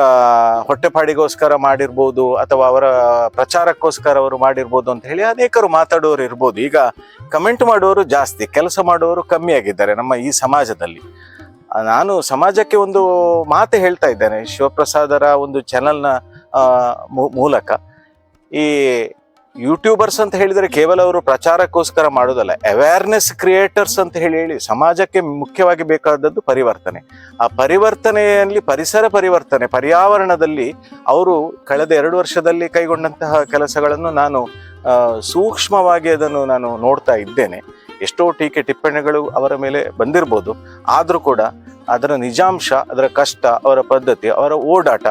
Speaker 1: ಹೊಟ್ಟೆಪಾಡಿಗೋಸ್ಕರ ಮಾಡಿರ್ಬೋದು ಅಥವಾ ಅವರ ಪ್ರಚಾರಕ್ಕೋಸ್ಕರ ಅವರು ಮಾಡಿರ್ಬೋದು ಅಂತ ಹೇಳಿ ಅನೇಕರು ಮಾತಾಡೋರು ಇರ್ಬೋದು. ಈಗ ಕಮೆಂಟ್ ಮಾಡುವವರು ಜಾಸ್ತಿ, ಕೆಲಸ ಮಾಡುವವರು ಕಮ್ಮಿ ಆಗಿದ್ದಾರೆ ನಮ್ಮ ಈ ಸಮಾಜದಲ್ಲಿ. ನಾನು ಸಮಾಜಕ್ಕೆ ಒಂದು ಮಾತು ಹೇಳ್ತಾ ಇದ್ದೇನೆ, ಶಿವಪ್ರಸಾದರ ಒಂದು ಚಾನಲ್ನ ಮೂಲಕ. ಈ ಯೂಟ್ಯೂಬರ್ಸ್ ಅಂತ ಹೇಳಿದರೆ ಕೇವಲ ಅವರು ಪ್ರಚಾರಕ್ಕೋಸ್ಕರ ಮಾಡೋದಲ್ಲ ಅವೇರ್ನೆಸ್ ಕ್ರಿಯೇಟರ್ಸ್ ಅಂತ ಹೇಳಿ ಹೇಳಿ ಸಮಾಜಕ್ಕೆ ಮುಖ್ಯವಾಗಿ ಬೇಕಾದದ್ದು ಪರಿವರ್ತನೆ. ಆ ಪರಿವರ್ತನೆಯಲ್ಲಿ ಪರಿಸರ ಪರಿವರ್ತನೆ, ಪರ್ಯಾವರಣದಲ್ಲಿ ಅವರು ಕಳೆದ ಎರಡು ವರ್ಷದಲ್ಲಿ ಕೈಗೊಂಡಂತಹ ಕೆಲಸಗಳನ್ನು ನಾನು ಸೂಕ್ಷ್ಮವಾಗಿ ಅದನ್ನು ನಾನು ನೋಡ್ತಾ ಇದ್ದೇನೆ. ಎಷ್ಟೋ ಟೀಕೆ ಟಿಪ್ಪಣಿಗಳು ಅವರ ಮೇಲೆ ಬಂದಿರ್ಬೋದು. ಆದರೂ ಕೂಡ ಅದರ ನಿಜಾಂಶ, ಅದರ ಕಷ್ಟ, ಅವರ ಪದ್ಧತಿ, ಅವರ ಓಡಾಟ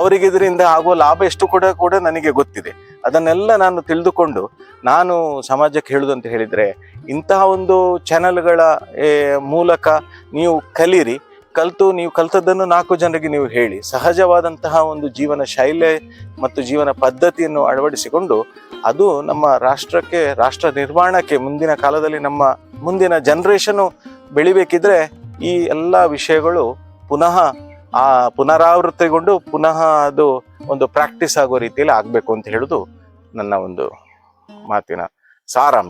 Speaker 1: ಅವರಿಗೆ ಇದರಿಂದ ಆಗುವ ಲಾಭ ಎಷ್ಟು ಕೂಡ ಕೂಡ ನನಗೆ ಗೊತ್ತಿದೆ. ಅದನ್ನೆಲ್ಲ ನಾನು ತಿಳಿದುಕೊಂಡು ನಾನು ಸಮಾಜಕ್ಕೆ ಹೇಳುದಂತ ಹೇಳಿದರೆ, ಇಂತಹ ಒಂದು ಚಾನೆಲ್ಗಳ ಮೂಲಕ ನೀವು ಕಲೀರಿ, ಕಲಿತು, ನೀವು ಕಲಿತದ್ದನ್ನು ನಾಲ್ಕು ಜನರಿಗೆ ನೀವು ಹೇಳಿ. ಸಹಜವಾದಂತಹ ಒಂದು ಜೀವನ ಶೈಲಿ ಮತ್ತು ಜೀವನ ಪದ್ಧತಿಯನ್ನು ಅಳವಡಿಸಿಕೊಂಡು ಅದು ನಮ್ಮ ರಾಷ್ಟ್ರಕ್ಕೆ, ರಾಷ್ಟ್ರ ನಿರ್ಮಾಣಕ್ಕೆ ಮುಂದಿನ ಕಾಲದಲ್ಲಿ ನಮ್ಮ ಮುಂದಿನ ಜನ್ರೇಷನು ಬೆಳಿಬೇಕಿದ್ರೆ ಈ ಎಲ್ಲ ವಿಷಯಗಳು ಪುನಃ ಆ ಪುನರಾವೃತ್ತಿಗೊಂಡು ಪುನಃ ಅದು ಒಂದು ಪ್ರಾಕ್ಟೀಸ್ ಆಗೋ ರೀತಿಯಲ್ಲಿ ಆಗಬೇಕು ಅಂತ ಹೇಳುದು ನನ್ನ ಒಂದು ಮಾತಿನ ಸಾರಾಂಶ.